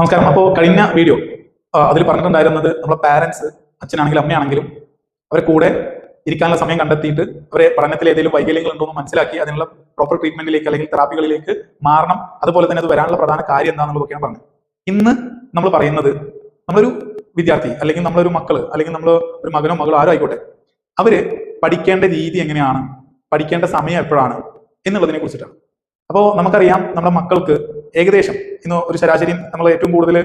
നമസ്കാരം. അപ്പോൾ കഴിഞ്ഞ വീഡിയോ അതിൽ പറഞ്ഞിട്ടുണ്ടായിരുന്നത് നമ്മളെ പാരൻസ് അച്ഛനാണെങ്കിലും അമ്മയാണെങ്കിലും അവരെ കൂടെ ഇരിക്കാനുള്ള സമയം കണ്ടെത്തിയിട്ട് അവരെ പഠനത്തിൽ ഏതെങ്കിലും വൈകല്യങ്ങൾ ഉണ്ടോ എന്ന് മനസ്സിലാക്കി അതിനുള്ള പ്രോപ്പർ ട്രീറ്റ്മെന്റിലേക്ക് അല്ലെങ്കിൽ തെറാപ്പികളിലേക്ക് മാറണം. അതുപോലെ തന്നെ അത് വരാനുള്ള പ്രധാന കാര്യം എന്താണെന്നുള്ളതൊക്കെയാണ് പറഞ്ഞത്. ഇന്ന് നമ്മൾ പറയുന്നത് നമ്മളൊരു വിദ്യാർത്ഥി അല്ലെങ്കിൽ നമ്മളൊരു മക്കൾ അല്ലെങ്കിൽ നമ്മൾ ഒരു മകനോ മകളോ ആരോ ആയിക്കോട്ടെ അവർ പഠിക്കേണ്ട രീതി എങ്ങനെയാണ്? പഠിക്കേണ്ട സമയം എപ്പോഴാണ്? എന്നുള്ളതിനെ കുറിച്ചിട്ടാണ്. അപ്പോൾ നമുക്കറിയാം നമ്മുടെ മക്കൾക്ക് ഏകദേശം ഇന്ന് ഒരു ശരാശരി നമ്മൾ ഏറ്റവും കൂടുതൽ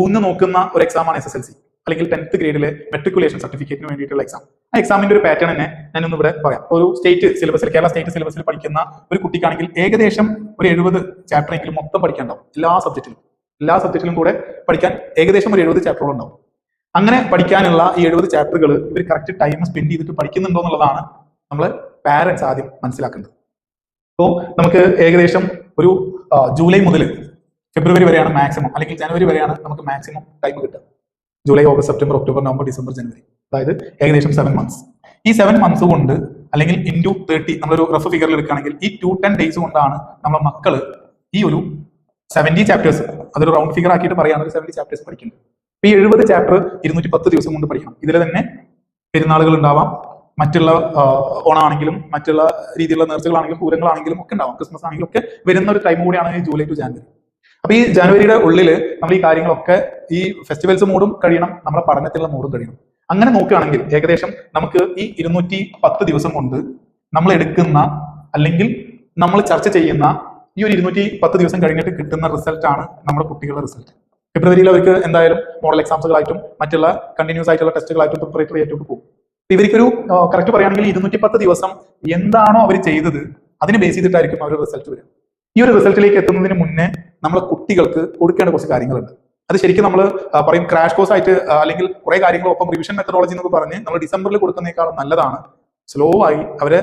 ഊന്ന് നോക്കുന്ന ഒരു എക്സാമാണ് എസ് എസ് എൽ സി അല്ലെങ്കിൽ ടെൻത്ത് ഗ്രേഡിലെ മെട്രിക്കുലേഷൻ സർട്ടിഫിക്കറ്റിന് വേണ്ടിയിട്ടുള്ള എക്സാം ആ എക്സാമിന്റെ ഒരു പാറ്റേൺ തന്നെ ഞാനൊന്ന് ഇവിടെ പറയാം. ഒരു സ്റ്റേറ്റ് സിലബസിൽ കേരള സ്റ്റേറ്റ് സിലബസിൽ പഠിക്കുന്ന ഒരു കുട്ടിക്കാണെങ്കിൽ ഏകദേശം ഒരു എഴുപത് ചാപ്റ്റർ എങ്കിലും മൊത്തം പഠിക്കാനുണ്ടാവും. എല്ലാ സബ്ജക്റ്റിലും എല്ലാ സബ്ജക്റ്റിലും കൂടെ പഠിക്കാൻ ഏകദേശം ഒരു എഴുപത് ചാപ്റ്ററുകൾ ഉണ്ടാവും അങ്ങനെ പഠിക്കാനുള്ള ഈ എഴുപത് ചാപ്റ്ററുകൾ ഇവർ കറക്റ്റ് ടൈം സ്പെൻഡ് ചെയ്തിട്ട് പഠിക്കുന്നുണ്ടോ എന്നുള്ളതാണ് നമ്മൾ പാരൻസ് ആദ്യം മനസ്സിലാക്കേണ്ടത്. അപ്പോൾ നമുക്ക് ഏകദേശം ഒരു ജൂലൈ മുതൽ ഫെബ്രുവരി വരെയാണ് മാക്സിമം അല്ലെങ്കിൽ ജനുവരി വരെയാണ് നമുക്ക് മാക്സിമം ടൈം കിട്ടുക. July August September October November December ജനുവരി. അതായത് ഏകദേശം സെവൻ മന്ത്സ് ഈ സെവൻ മന്ത്സ് കൊണ്ട് അല്ലെങ്കിൽ ഇന്റു തേർട്ടി നമ്മളൊരു റഫ് ഫിഗറിൽ എടുക്കുകയാണെങ്കിൽ ഈ ടു ടെൻ ഡേയ്സ് കൊണ്ടാണ് നമ്മുടെ മക്കൾ ഈ ഒരു സെവന്റി ചാപ്റ്റേഴ്സ് അതൊരു റൗണ്ട് ഫിഗർ ആക്കിയിട്ട് പറയുകയാണെങ്കിൽ സെവന്റി ചാപ്റ്റേഴ്സ് പഠിക്കുന്നത്. ഈ എഴുപത് ചാപ്റ്റർ ഇരുന്നൂറ്റി പത്ത് ദിവസം കൊണ്ട് പഠിക്കണം. ഇതിൽ തന്നെ പെരുന്നാളുകൾ ഉണ്ടാവാം മറ്റുള്ള ഓണാണെങ്കിലും മറ്റുള്ള രീതിയിലുള്ള നേർച്ചകളാണെങ്കിലും പൂരങ്ങളാണെങ്കിലും ഒക്കെ ഉണ്ടാവും. ക്രിസ്മസ് ആണെങ്കിലും ഒക്കെ വരുന്ന ഒരു ടൈം കൂടിയാണ് ഈ ജൂലൈ ടു ജാനുവരി. അപ്പൊ ഈ ജനുവരിയുടെ ഉള്ളിൽ നമ്മൾ ഈ കാര്യങ്ങളൊക്കെ ഈ ഫെസ്റ്റിവൽസ് മൂടും കഴിയണം നമ്മുടെ പഠനത്തിലുള്ള മൂടും കഴിയണം. അങ്ങനെ നോക്കുകയാണെങ്കിൽ ഏകദേശം നമുക്ക് ഈ ഇരുന്നൂറ്റി പത്ത് ദിവസം കൊണ്ട് നമ്മൾ എടുക്കുന്ന അല്ലെങ്കിൽ നമ്മൾ ചർച്ച ചെയ്യുന്ന ഈ ഒരു ഇരുന്നൂറ്റി പത്ത് ദിവസം കഴിഞ്ഞിട്ട് കിട്ടുന്ന റിസൾട്ട് ആണ് നമ്മുടെ കുട്ടികളുടെ റിസൾട്ട് ഫെബ്രുവരിയിൽ അവർക്ക് എന്തായാലും മോഡൽ എക്സാംസുകളായിട്ടും മറ്റുള്ള കണ്ടിന്യൂസ് ആയിട്ടുള്ള ടെസ്റ്റുകളായിട്ടും പ്രിപ്പറേറ്ററി ആയിട്ടും ഒക്കെ പോകും. ഇവർക്കൊരു കറക്റ്റ് പറയുകയാണെങ്കിൽ ഇരുന്നൂറ്റി പത്ത് ദിവസം എന്താണോ അവർ ചെയ്തത് അതിനെ ബേസ് ചെയ്തിട്ടായിരിക്കും അവർ റിസൾട്ട് വരിക. ഈ ഒരു റിസൾട്ടിലേക്ക് എത്തുന്നതിന് മുന്നേ നമ്മൾ കുട്ടികൾക്ക് കൊടുക്കേണ്ട കുറച്ച് കാര്യങ്ങളുണ്ട്. അത് ശരിക്കും നമ്മൾ പറയും ക്രാഷ് കോഴ്സ് ആയിട്ട് അല്ലെങ്കിൽ കുറെ കാര്യങ്ങൾ ഒപ്പം റിവിഷൻ മെത്തഡോളജി എന്നൊക്കെ പറഞ്ഞ് നമ്മൾ ഡിസംബറിൽ കൊടുക്കുന്നേക്കാളും നല്ലതാണ്. സ്ലോ ആയി അവരെ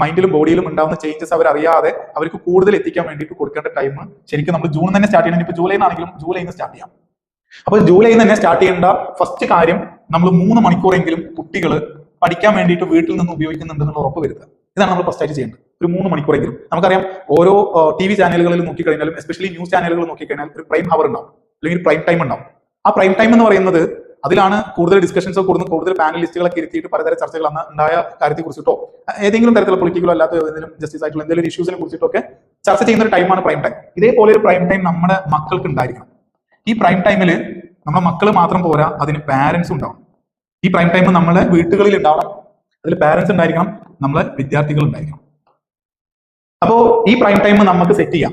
മൈൻഡിലും ബോഡിയിലും ഉണ്ടാവുന്ന ചേഞ്ചസ് അവർ അറിയാതെ അവർക്ക് കൂടുതൽ എത്തിക്കാൻ വേണ്ടിയിട്ട് കൊടുക്കേണ്ട ടൈം ശരിക്കും നമ്മൾ ജൂൺ തന്നെ സ്റ്റാർട്ട് ചെയ്യണം. ഇപ്പൊ ജൂലൈ ആണെങ്കിലും ജൂലൈ സ്റ്റാർട്ട് ചെയ്യാം. അപ്പൊ ജൂലൈ തന്നെ സ്റ്റാർട്ട് ചെയ്യേണ്ട ഫസ്റ്റ് കാര്യം നമ്മൾ മൂന്ന് മണിക്കൂറെങ്കിലും കുട്ടികൾ പഠിക്കാൻ വേണ്ടിയിട്ട് വീട്ടിൽ നിന്ന് ഉപയോഗിക്കുന്നുണ്ടെന്നുള്ള ഉറപ്പ് വരുത്തുക. ഇതാണ് നമ്മൾ ഫസ്റ്റ് ആയിട്ട് ചെയ്യേണ്ടത്. ഒരു മൂന്ന് മണിക്കൂറെങ്കിലും. നമുക്കറിയാം ഓരോ ടി വി ചാനലുകളിൽ നോക്കിക്കഴിഞ്ഞാലും എസ്പെഷ്യലി ന്യൂസ് ചാനലുകൾ നോക്കിക്കഴിഞ്ഞാൽ ഒരു പ്രൈം ഹവർ ഉണ്ടാവും. അല്ലെങ്കിൽ പ്രൈം ടൈം ഉണ്ടാവും. ആ പ്രൈം ടൈം എന്ന് പറയുന്നത് അതിലാണ് കൂടുതൽ ഡിസ്കഷൻസ് കൂടുതൽ കൂടുതൽ പാനലിസ്റ്റുകളൊക്കെ ഇരുത്തിയിട്ട് പലതരം ചർച്ചകൾ അന്ന് ഉണ്ടായ കാര്യത്തെ കുറിച്ചിട്ടോ ഏതെങ്കിലും തരത്തിലുള്ള പൊളിറ്റിക്കലോ അല്ലാത്ത ഏതെങ്കിലും ജസ്റ്റിസ് ആയിട്ടുള്ള എന്തെങ്കിലും ഇഷ്യൂസിനെ കുറിച്ചിട്ടോ ഒക്കെ ചർച്ച ചെയ്യുന്ന ഒരു ടൈമാണ് പ്രൈം ടൈം ഇതേപോലെ ഒരു പ്രൈം ടൈം നമ്മുടെ മക്കൾക്ക് ഉണ്ടായിരിക്കണം. ഈ പ്രൈം ടൈമിൽ നമ്മുടെ മക്കൾ മാത്രം പോരാ അതിന് പാരന്റ്സ് ഉണ്ടാവും ഈ പ്രൈം ടൈം നമ്മളെ വീട്ടുകളിൽ ഉണ്ടാവണം അതിൽ പാരന്റ്സ് ഉണ്ടായിരിക്കണം നമ്മളെ വിദ്യാർത്ഥികൾ ഉണ്ടായിരിക്കണം അപ്പോ ഈ പ്രൈം ടൈം നമുക്ക് സെറ്റ് ചെയ്യാം.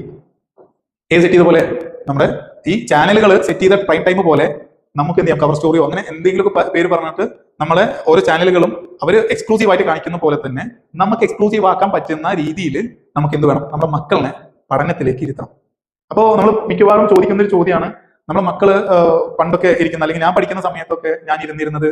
ഏത് സെറ്റ് ചെയ്ത പോലെ നമ്മുടെ ഈ ചാനലുകൾ സെറ്റ് ചെയ്ത പ്രൈം ടൈം പോലെ നമുക്ക് എന്ത് ചെയ്യാം? കവർ സ്റ്റോറിയോ അങ്ങനെ എന്തെങ്കിലും പേര് പറഞ്ഞിട്ട് നമ്മളെ ഓരോ ചാനലുകളും അവർ എക്സ്ക്ലൂസീവ് ആയിട്ട് കാണിക്കുന്ന പോലെ തന്നെ നമുക്ക് എക്സ്ക്ലൂസീവ് ആക്കാൻ പറ്റുന്ന രീതിയിൽ നമുക്ക് എന്ത് വേണം? നമ്മുടെ മക്കളെ പഠനത്തിലേക്ക് ഇരുത്തണം. അപ്പോൾ നമ്മൾ മിക്കവാറും ചോദിക്കുന്ന ഒരു ചോദ്യമാണ് നമ്മുടെ മക്കൾ പണ്ടൊക്കെ ഇരിക്കുന്ന അല്ലെങ്കിൽ ഞാൻ പഠിക്കുന്ന സമയത്തൊക്കെ ഞാൻ ഇരുന്നിരുന്നത്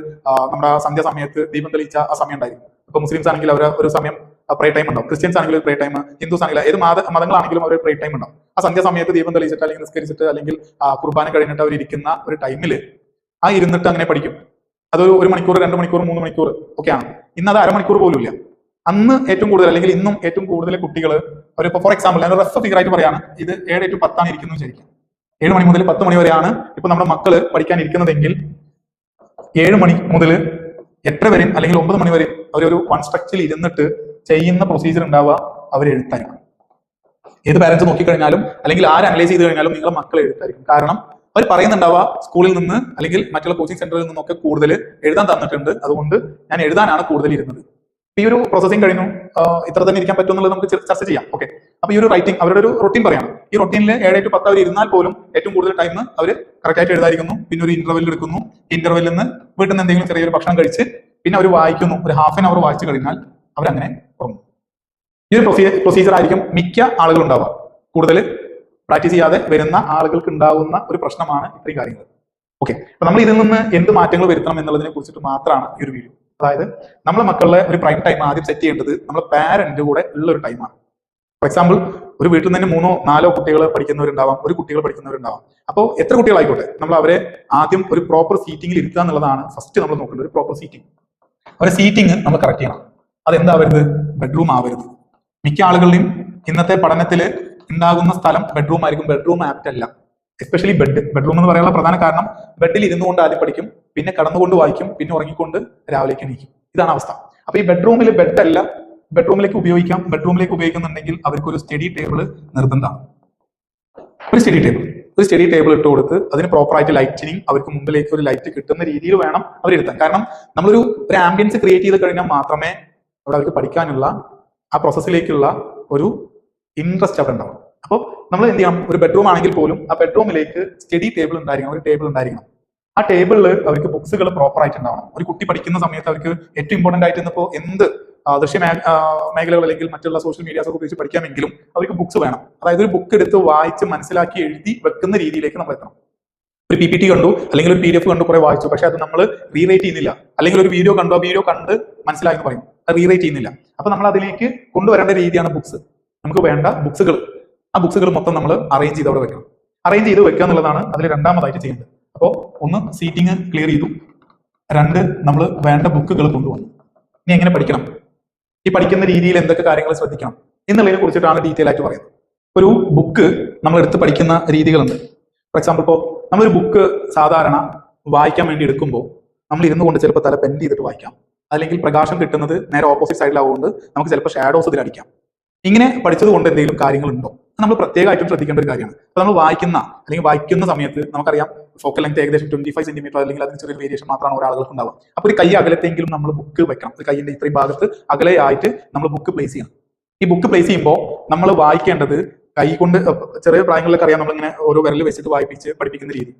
നമ്മുടെ സന്ധ്യ സമയത്ത് ദീപം തെളിയിച്ച ആ സമയം ഉണ്ടായിരുന്നു. ഇപ്പൊ മുസ്ലിംസ് ആണെങ്കിൽ അവർ ഒരു സമയം പ്രേ ടൈം ഉണ്ടാവും. ക്രിസ്ത്യൻസ് ആണെങ്കിലും പ്രേ ടൈം ഹിന്ദുസ് ആണെങ്കിലും ഏത് മത മതങ്ങളാണെങ്കിലും അവർ പ്രേ ടൈം ഉണ്ടാവും. ആ സന്ധ്യ സമയത്ത് ദീപം തെളിയിച്ചിട്ട് അല്ലെങ്കിൽ നിസ്കരിച്ചിട്ട് അല്ലെങ്കിൽ കുർബാന കഴിഞ്ഞിട്ട് അവർ ഇരിക്കുന്ന ഒരു ടൈമിൽ ആ ഇരുന്നിട്ട് അങ്ങനെ പഠിക്കും. അത് ഒരു മണിക്കൂർ രണ്ട് മണിക്കൂർ മൂന്ന് മണിക്കൂർ ഒക്കെയാണ്. ഇന്ന് അത് അരമണിക്കൂർ പോലും ഇല്ല. അന്ന് ഏറ്റവും കൂടുതൽ അല്ലെങ്കിൽ ഇന്നും ഏറ്റവും കൂടുതൽ കുട്ടികൾ അവരിപ്പോ ഫോർ എക്സാമ്പിൾ ഞാൻ റഫ് ഫിഗർ ആയിട്ട് പറയാണ്. ഇത് ഏഴ് ടു പത്താണ് ഇരിക്കുന്നു വിചാരിക്കും. ഏഴ് മണി മുതൽ പത്ത് മണി വരെയാണ് ഇപ്പൊ നമ്മുടെ മക്കൾ പഠിക്കാൻ ഇരിക്കുന്നതെങ്കിൽ ഏഴ് മണി മുതൽ എട്ടര വരെയും അല്ലെങ്കിൽ ഒമ്പത് മണി വരെയും അവരൊരു വൺ സ്ട്രക്ചർ ഇരുന്നിട്ട് ചെയ്യുന്ന പ്രൊസീജിയർ ഉണ്ടാവുക അവർ എഴുത്തായിരിക്കും ഏത് പാരന്റ്സ് നോക്കിക്കഴിഞ്ഞാലും അല്ലെങ്കിൽ ആര് അനലൈസ് ചെയ്ത് കഴിഞ്ഞാലും നിങ്ങളെ മക്കൾ എഴുത്തായിരിക്കും കാരണം അവർ പറയുന്നുണ്ടാവുക സ്കൂളിൽ നിന്ന് അല്ലെങ്കിൽ മറ്റുള്ള കോച്ചിങ് സെന്ററിൽ നിന്നൊക്കെ കൂടുതൽ എഴുതാൻ തന്നിട്ടുണ്ട്. അതുകൊണ്ട് ഞാൻ എഴുതാനാണ് കൂടുതൽ ഇരുന്നത്. ഈ ഒരു പ്രോസസ്സിംഗ് കഴിഞ്ഞു. ഇത്ര തന്നെ ഇരിക്കാൻ പറ്റുമെന്നുള്ളത് നമുക്ക് ചർച്ച ചെയ്യാം. ഓക്കെ അപ്പൊ ഈ ഒരു റൈറ്റിംഗ് അവരുടെ ഒരു റൊട്ടീൻ പറയാണ്. ഈ റൊട്ടീനിൽ ഏഴ് ടു പത്ത് അവർ ഇരുന്നാൽ പോലും ഏറ്റവും കൂടുതൽ ടൈം അവർ കറക്റ്റ് ആയിട്ട് എഴുതായിരിക്കുന്നു പിന്നെ ഒരു ഇന്റർവെൽ എടുക്കുന്നു. ഇന്റർവെല്ലിൽ നിന്ന് വീട്ടിൽ നിന്ന് എന്തെങ്കിലും ചെറിയൊരു ഭക്ഷണം കഴിച്ച് പിന്നെ അവർ വായിക്കുന്നു. ഒരു ഹാഫ് ആൻ അവർ വായിച്ചു കഴിഞ്ഞാൽ അവരങ്ങനെ ഉറങ്ങും. ഈ ഒരു പ്രൊസീജിയർ ആയിരിക്കും മിക്ക ആളുകൾ ഉണ്ടാവുക. കൂടുതൽ പ്രാക്ടീസ് ചെയ്യാതെ വരുന്ന ആളുകൾക്ക് ഉണ്ടാകുന്ന ഒരു പ്രശ്നമാണ് ഇത്രയും കാര്യങ്ങൾ. ഓക്കെ അപ്പൊ നമ്മൾ ഇതിൽ നിന്ന് എന്ത് മാറ്റങ്ങൾ വരുത്തണം എന്നുള്ളതിനെ കുറിച്ചിട്ട് മാത്രമാണ് ഈ ഒരു വീഡിയോ അതായത് നമ്മളെ മക്കളുടെ ഒരു പ്രൈം ടൈം ആദ്യം സെറ്റ് ചെയ്യേണ്ടത് നമ്മളെ പാരന്റ് കൂടെ ഉള്ള ഒരു ടൈമാണ് ഫോർ എക്സാമ്പിൾ ഒരു വീട്ടിൽ തന്നെ മൂന്നോ നാലോ കുട്ടികൾ പഠിക്കുന്നവരുണ്ടാവാം ഒരു കുട്ടികൾ പഠിക്കുന്നവരുണ്ടാവാം. അപ്പോൾ എത്ര കുട്ടികളായിക്കോട്ടെ? നമ്മൾ അവരെ ആദ്യം ഒരു പ്രോപ്പർ സീറ്റിംഗിൽ ഇരുത്തുക എന്നുള്ളതാണ് ഫസ്റ്റ് നമ്മൾ നോക്കുന്നത് ഒരു പ്രോപ്പർ സീറ്റിംഗ് അവരെ സീറ്റിംഗ് നമ്മൾ കറക്റ്റ് ചെയ്യണം. അതെന്താ അതെന്താവരുത്? ബെഡ്റൂം ആവരുത്. മിക്ക ആളുകളുടെയും ഇന്നത്തെ പഠനത്തിൽ ഉണ്ടാകുന്ന സ്ഥലം ബെഡ്റൂം ആയിരിക്കും. ബെഡ്റൂം ആപ്റ്റ് അല്ല. എസ്പെഷ്യലി ബെഡ് ബെഡ്റൂം എന്ന് പറയാനുള്ള പ്രധാന കാരണം ബെഡിൽ ഇരുന്നുകൊണ്ട് ആദ്യം പഠിക്കും പിന്നെ കടന്നുകൊണ്ട് വായിക്കും പിന്നെ ഉറങ്ങിക്കൊണ്ട് രാവിലേക്ക് എണീക്കും. ഇതാണ് അവസ്ഥ. അപ്പൊ ഈ ബെഡ്റൂമിൽ ബെഡ് അല്ല ബെഡ്റൂമിലേക്ക് ഉപയോഗിക്കാം. ബെഡ്റൂമിലേക്ക് ഉപയോഗിക്കുന്നുണ്ടെങ്കിൽ അവർക്ക് ഒരു സ്റ്റഡി ടേബിൾ നിർബന്ധമാണ് ഒരു സ്റ്റഡി ടേബിൾ ഒരു സ്റ്റഡി ടേബിൾ ഇട്ട് കൊടുത്ത് അതിന് പ്രോപ്പറായിട്ട് ലൈറ്റിനിങ് അവർക്ക് മുമ്പിലേക്ക് ഒരു ലൈറ്റ് കിട്ടുന്ന രീതിയിൽ വേണം അവർ ഇരുത്താൻ കാരണം നമ്മളൊരു ഒരു ആംബിയൻസ് ക്രിയേറ്റ് ചെയ്ത് കഴിഞ്ഞാൽ മാത്രമേ അവിടെ അവർക്ക് പഠിക്കാനുള്ള ആ പ്രോസസ്സിലേക്കുള്ള ഒരു ഇൻട്രസ്റ്റ് അവിടെ ഉണ്ടാവും അപ്പോൾ നമ്മൾ എന്ത് ചെയ്യണം? ഒരു ബെഡ്റൂം ആണെങ്കിൽ പോലും ആ ബെഡ്റൂമിലേക്ക് സ്റ്റഡി ടേബിൾ ഉണ്ടായിരിക്കണം. ഒരു ടേബിൾ ഉണ്ടായിരിക്കണം. ആ ടേബിളിൽ അവർക്ക് ബുക്സുകൾ പ്രോപ്പർ ആയിട്ട് ഉണ്ടാവണം. ഒരു കുട്ടി പഠിക്കുന്ന സമയത്ത് അവർക്ക് ഏറ്റവും ഇമ്പോർട്ടന്റ് ആയിട്ട് ഇന്നിപ്പോൾ എന്ത് ദൃശ്യ മേഖലകൾ അല്ലെങ്കിൽ മറ്റുള്ള സോഷ്യൽ മീഡിയാസ് ഒക്കെ ഉപയോഗിച്ച് പഠിക്കാമെങ്കിലും അവർക്ക് ബുക്സ് വേണം. അതായത് ഒരു ബുക്ക് എടുത്ത് വായിച്ച് മനസ്സിലാക്കി എഴുതി വെക്കുന്ന രീതിയിലേക്ക് നമ്മൾ എത്തണം. ഒരു പി പി ടി കണ്ടു അല്ലെങ്കിൽ ഒരു പി ഡി എഫ് കണ്ടു കുറെ വായിച്ചു. പക്ഷെ അത് നമ്മൾ റീറൈറ്റ് ചെയ്യുന്നില്ല. അല്ലെങ്കിൽ ഒരു വീഡിയോ കണ്ടു ആ വീഡിയോ കണ്ട് മനസ്സിലാക്കി പറയും. അത് റീറൈറ്റ് ചെയ്യുന്നില്ല. അപ്പൊ നമ്മൾ അതിലേക്ക് കൊണ്ടുവരേണ്ട രീതിയാണ് ബുക്സ് നമുക്ക് വേണ്ട ബുക്സുകൾ ആ ബുക്സുകൾ മൊത്തം നമ്മൾ അറേഞ്ച് ചെയ്ത് അവിടെ വെക്കണം. അറേഞ്ച് ചെയ്ത് വെക്കുക എന്നുള്ളതാണ് അതിൽ രണ്ടാമതായിട്ട് ചെയ്യേണ്ടത്. അപ്പോൾ ഒന്ന് സീറ്റിംഗ് ക്ലിയർ ചെയ്തു. രണ്ട് നമ്മൾ വേണ്ട ബുക്കുകൾ കൊണ്ടുവന്നു. ഇനി എങ്ങനെ പഠിക്കണം? ഈ പഠിക്കുന്ന രീതിയിൽ എന്തൊക്കെ കാര്യങ്ങൾ ശ്രദ്ധിക്കണം എന്നുള്ളതിനെ കുറിച്ചിട്ടാണ് ഡീറ്റെയിൽ ആയിട്ട് പറയുന്നത്. ഒരു ബുക്ക് നമ്മൾ എടുത്ത് പഠിക്കുന്ന രീതികളുണ്ട്. ഫോർ എക്സാമ്പിൾ ഇപ്പോൾ നമ്മളൊരു ബുക്ക് സാധാരണ വായിക്കാൻ വേണ്ടി എടുക്കുമ്പോൾ നമ്മൾ ഇരുന്നു കൊണ്ട് ചിലപ്പോൾ തല പെൻഡ് ചെയ്തിട്ട് വായിക്കാം. അല്ലെങ്കിൽ പ്രകാശം കിട്ടുന്നത് നേരെ ഓപ്പോസിറ്റ് സൈഡിലാവുകൊണ്ട് നമുക്ക് ചിലപ്പോൾ ഷാഡോസ് ഇതിൽ അടിക്കാം. ഇങ്ങനെ പഠിച്ചത് കൊണ്ട് എന്തെങ്കിലും കാര്യങ്ങളുണ്ടോ? നമ്മൾ പ്രത്യേകമായിട്ടും ശ്രദ്ധിക്കേണ്ട ഒരു കാര്യമാണ്. അപ്പോൾ നമ്മൾ വായിക്കുന്ന അല്ലെങ്കിൽ വായിക്കുന്ന സമയത്ത് നമുക്കറിയാം ഫോക്കൽ ലെങ്ത് ഏകദേശം ട്വന്റി ഫൈവ് സെന്റിമീറ്റർ അല്ലെങ്കിൽ അതിന് ചെറിയ വേരിയേഷൻ മാത്രമാണ് ഒരാളുകൾക്ക് ഉണ്ടാവുക. അപ്പോൾ ഒരു കൈ അകലത്തെങ്കിലും നമ്മൾ ബുക്ക് വെക്കണം. ഒരു കൈയിന്റെ ഇത്രയും ഭാഗത്ത് അകലെയായിട്ട് നമ്മൾ ബുക്ക് പ്ലേസ് ചെയ്യണം. ഈ ബുക്ക് പ്ലേസ് ചെയ്യുമ്പോൾ നമ്മൾ വായിക്കേണ്ടത് കൈ കൊണ്ട് ചെറിയ പ്രായങ്ങളിലൊക്കെ അറിയാം നമ്മളിങ്ങനെ ഓരോ വിരൽ വെച്ചിട്ട് വായിപ്പിച്ച് പഠിപ്പിക്കുന്ന രീതി.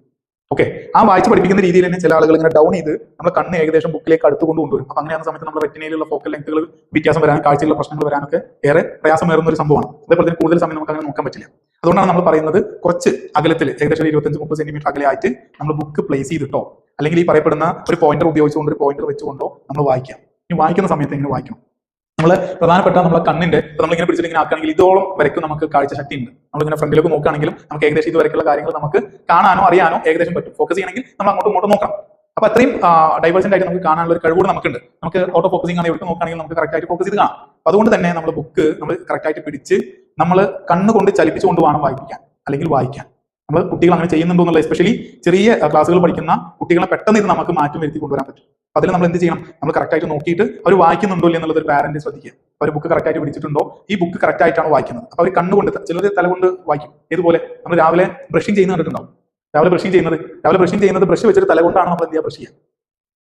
ഓക്കെ ആ വായിച്ച് പഠിപ്പിക്കുന്ന രീതിയിൽ തന്നെ ചില ആളുകൾ ഇങ്ങനെ ഡൗൺ ചെയ്ത് നമ്മുടെ കണ്ണ് ഏകദേശം ബുക്കിലേക്ക് അടുത്ത് കൊണ്ട് കൊണ്ടുവരും. അപ്പൊ അങ്ങനെയാണ് സമയത്ത് നമ്മുടെ റെറ്റിനയിലുള്ള ഫോക്കൽ ലെങ്ത്തുകൾ വ്യത്യാസം വരാൻ കാഴ്ചയിലുള്ള പ്രശ്നങ്ങൾ വരാനൊക്കെ ഏറെ പ്രയാസം പ്രയാസമേറുന്ന ഒരു സംഭവമാണ്. അതേപോലെ തന്നെ കൂടുതൽ സമയം നമുക്ക് അങ്ങനെ നോക്കാൻ പറ്റില്ല. അതുകൊണ്ടാണ് നമ്മൾ പറയുന്നത് കുറച്ച് അകലത്തിൽ ഏകദേശം ഇരുപത്തഞ്ച് മുപ്പത് സെന്റിമീറ്റർ അകലെയായിട്ട് നമ്മൾ ബുക്ക് പ്ലേസ് ചെയ്തിട്ടോ അല്ലെങ്കിൽ ഈ പറയപ്പെടുന്ന ഒരു പോയിന്റർ ഉപയോഗിച്ചുകൊണ്ട് ഒരു പോയിന്റർ വെച്ചുകൊണ്ടോ നമ്മൾ വായിക്കാം. ഇനി വായിക്കുന്ന സമയത്ത് എങ്ങനെ വായിക്കണം. നമ്മൾ പ്രധാനപ്പെട്ട നമ്മളെ കണ്ണിന്റെ നമ്മളിങ്ങനെ പിടിച്ചിട്ട് ഇങ്ങനെ ആക്കുകയാണെങ്കിൽ ഇതോളം വരയ്ക്കും നമുക്ക് കാഴ്ച ശക്തി ഉണ്ട് നമ്മളിങ്ങനെ ഫ്രണ്ടിലേക്ക് നോക്കുകയാണെങ്കിലും നമുക്ക് ഏകദേശം ഇത് വരയ്ക്കുള്ള കാര്യങ്ങൾ നമുക്ക് കാണാനോ അറിയാനോ ഏകദേശം പറ്റും. ഫോക്കസ് ചെയ്യണമെങ്കിൽ നമ്മൾ അങ്ങോട്ടും ഇങ്ങോട്ടും നോക്കാം. അപ്പൊ അത്രയും ഡൈവേഴ്സന്റ് ആയിട്ട് നമുക്ക് കാണാനുള്ള ഒരു കഴിവ് നമുക്കുണ്ട്. നമുക്ക് ഓട്ടോ ഫോക്കസിംഗ് ആണ് എവിടെ നോക്കുകയാണെങ്കിൽ നമുക്ക് കറക്റ്റ് ആയിട്ട് ഫോക്കസ് ചെയ്ത് കാണാം. അതുകൊണ്ട് തന്നെ നമ്മൾ ബുക്ക് നമ്മൾ കറക്റ്റ് ആയിട്ട് പിടിച്ച് നമ്മൾ കണ്ണുകൊണ്ട് ചലിപ്പിച്ചുകൊണ്ട് വേണം വായിപ്പിക്കാൻ അല്ലെങ്കിൽ വായിക്കാൻ. നമ്മൾ കുട്ടികൾ അങ്ങനെ ചെയ്യുന്നുണ്ടോ എന്നുള്ള എസ്പെഷ്യലി ചെറിയ ക്ലാസ്സുകൾ പഠിക്കുന്ന കുട്ടികളെ പെട്ടെന്ന് ഇത് നമുക്ക് മാറ്റം വരുത്തി കൊണ്ടുവരാൻ പറ്റും. അതിൽ നമ്മൾ എന്ത് ചെയ്യണം? നമ്മൾ കറക്റ്റായിട്ട് നോക്കിയിട്ട് അവർ വായിക്കുന്നുണ്ടോ ഇല്ല എന്നുള്ളത് പാരന്റ് ശ്രദ്ധിക്കുക. അവർ ബുക്ക് കറക്റ്റായിട്ട് പിടിച്ചിട്ടുണ്ടോ? ഈ ബുക്ക് കറക്റ്റ് ആയിട്ടാണ് വായിക്കുന്നത്? അപ്പൊ അവർ കണ്ണുകൊണ്ട് ചിലർ തലകൊണ്ട് വായിക്കും. ഇതുപോലെ നമ്മൾ രാവിലെ ബ്രഷിംഗ് ചെയ്യുന്ന കണ്ടിട്ടുണ്ടാവും. രാവിലെ ബ്രഷിംഗ് ചെയ്യുന്നത് രാവിലെ ബ്രഷിംഗ് ചെയ്യുന്നത് ബ്രഷ് വെച്ചിട്ട് തലകൊണ്ടാണ് നമ്മൾ എന്ത് ചെയ്യുക? ബ്രഷ് ചെയ്യുക.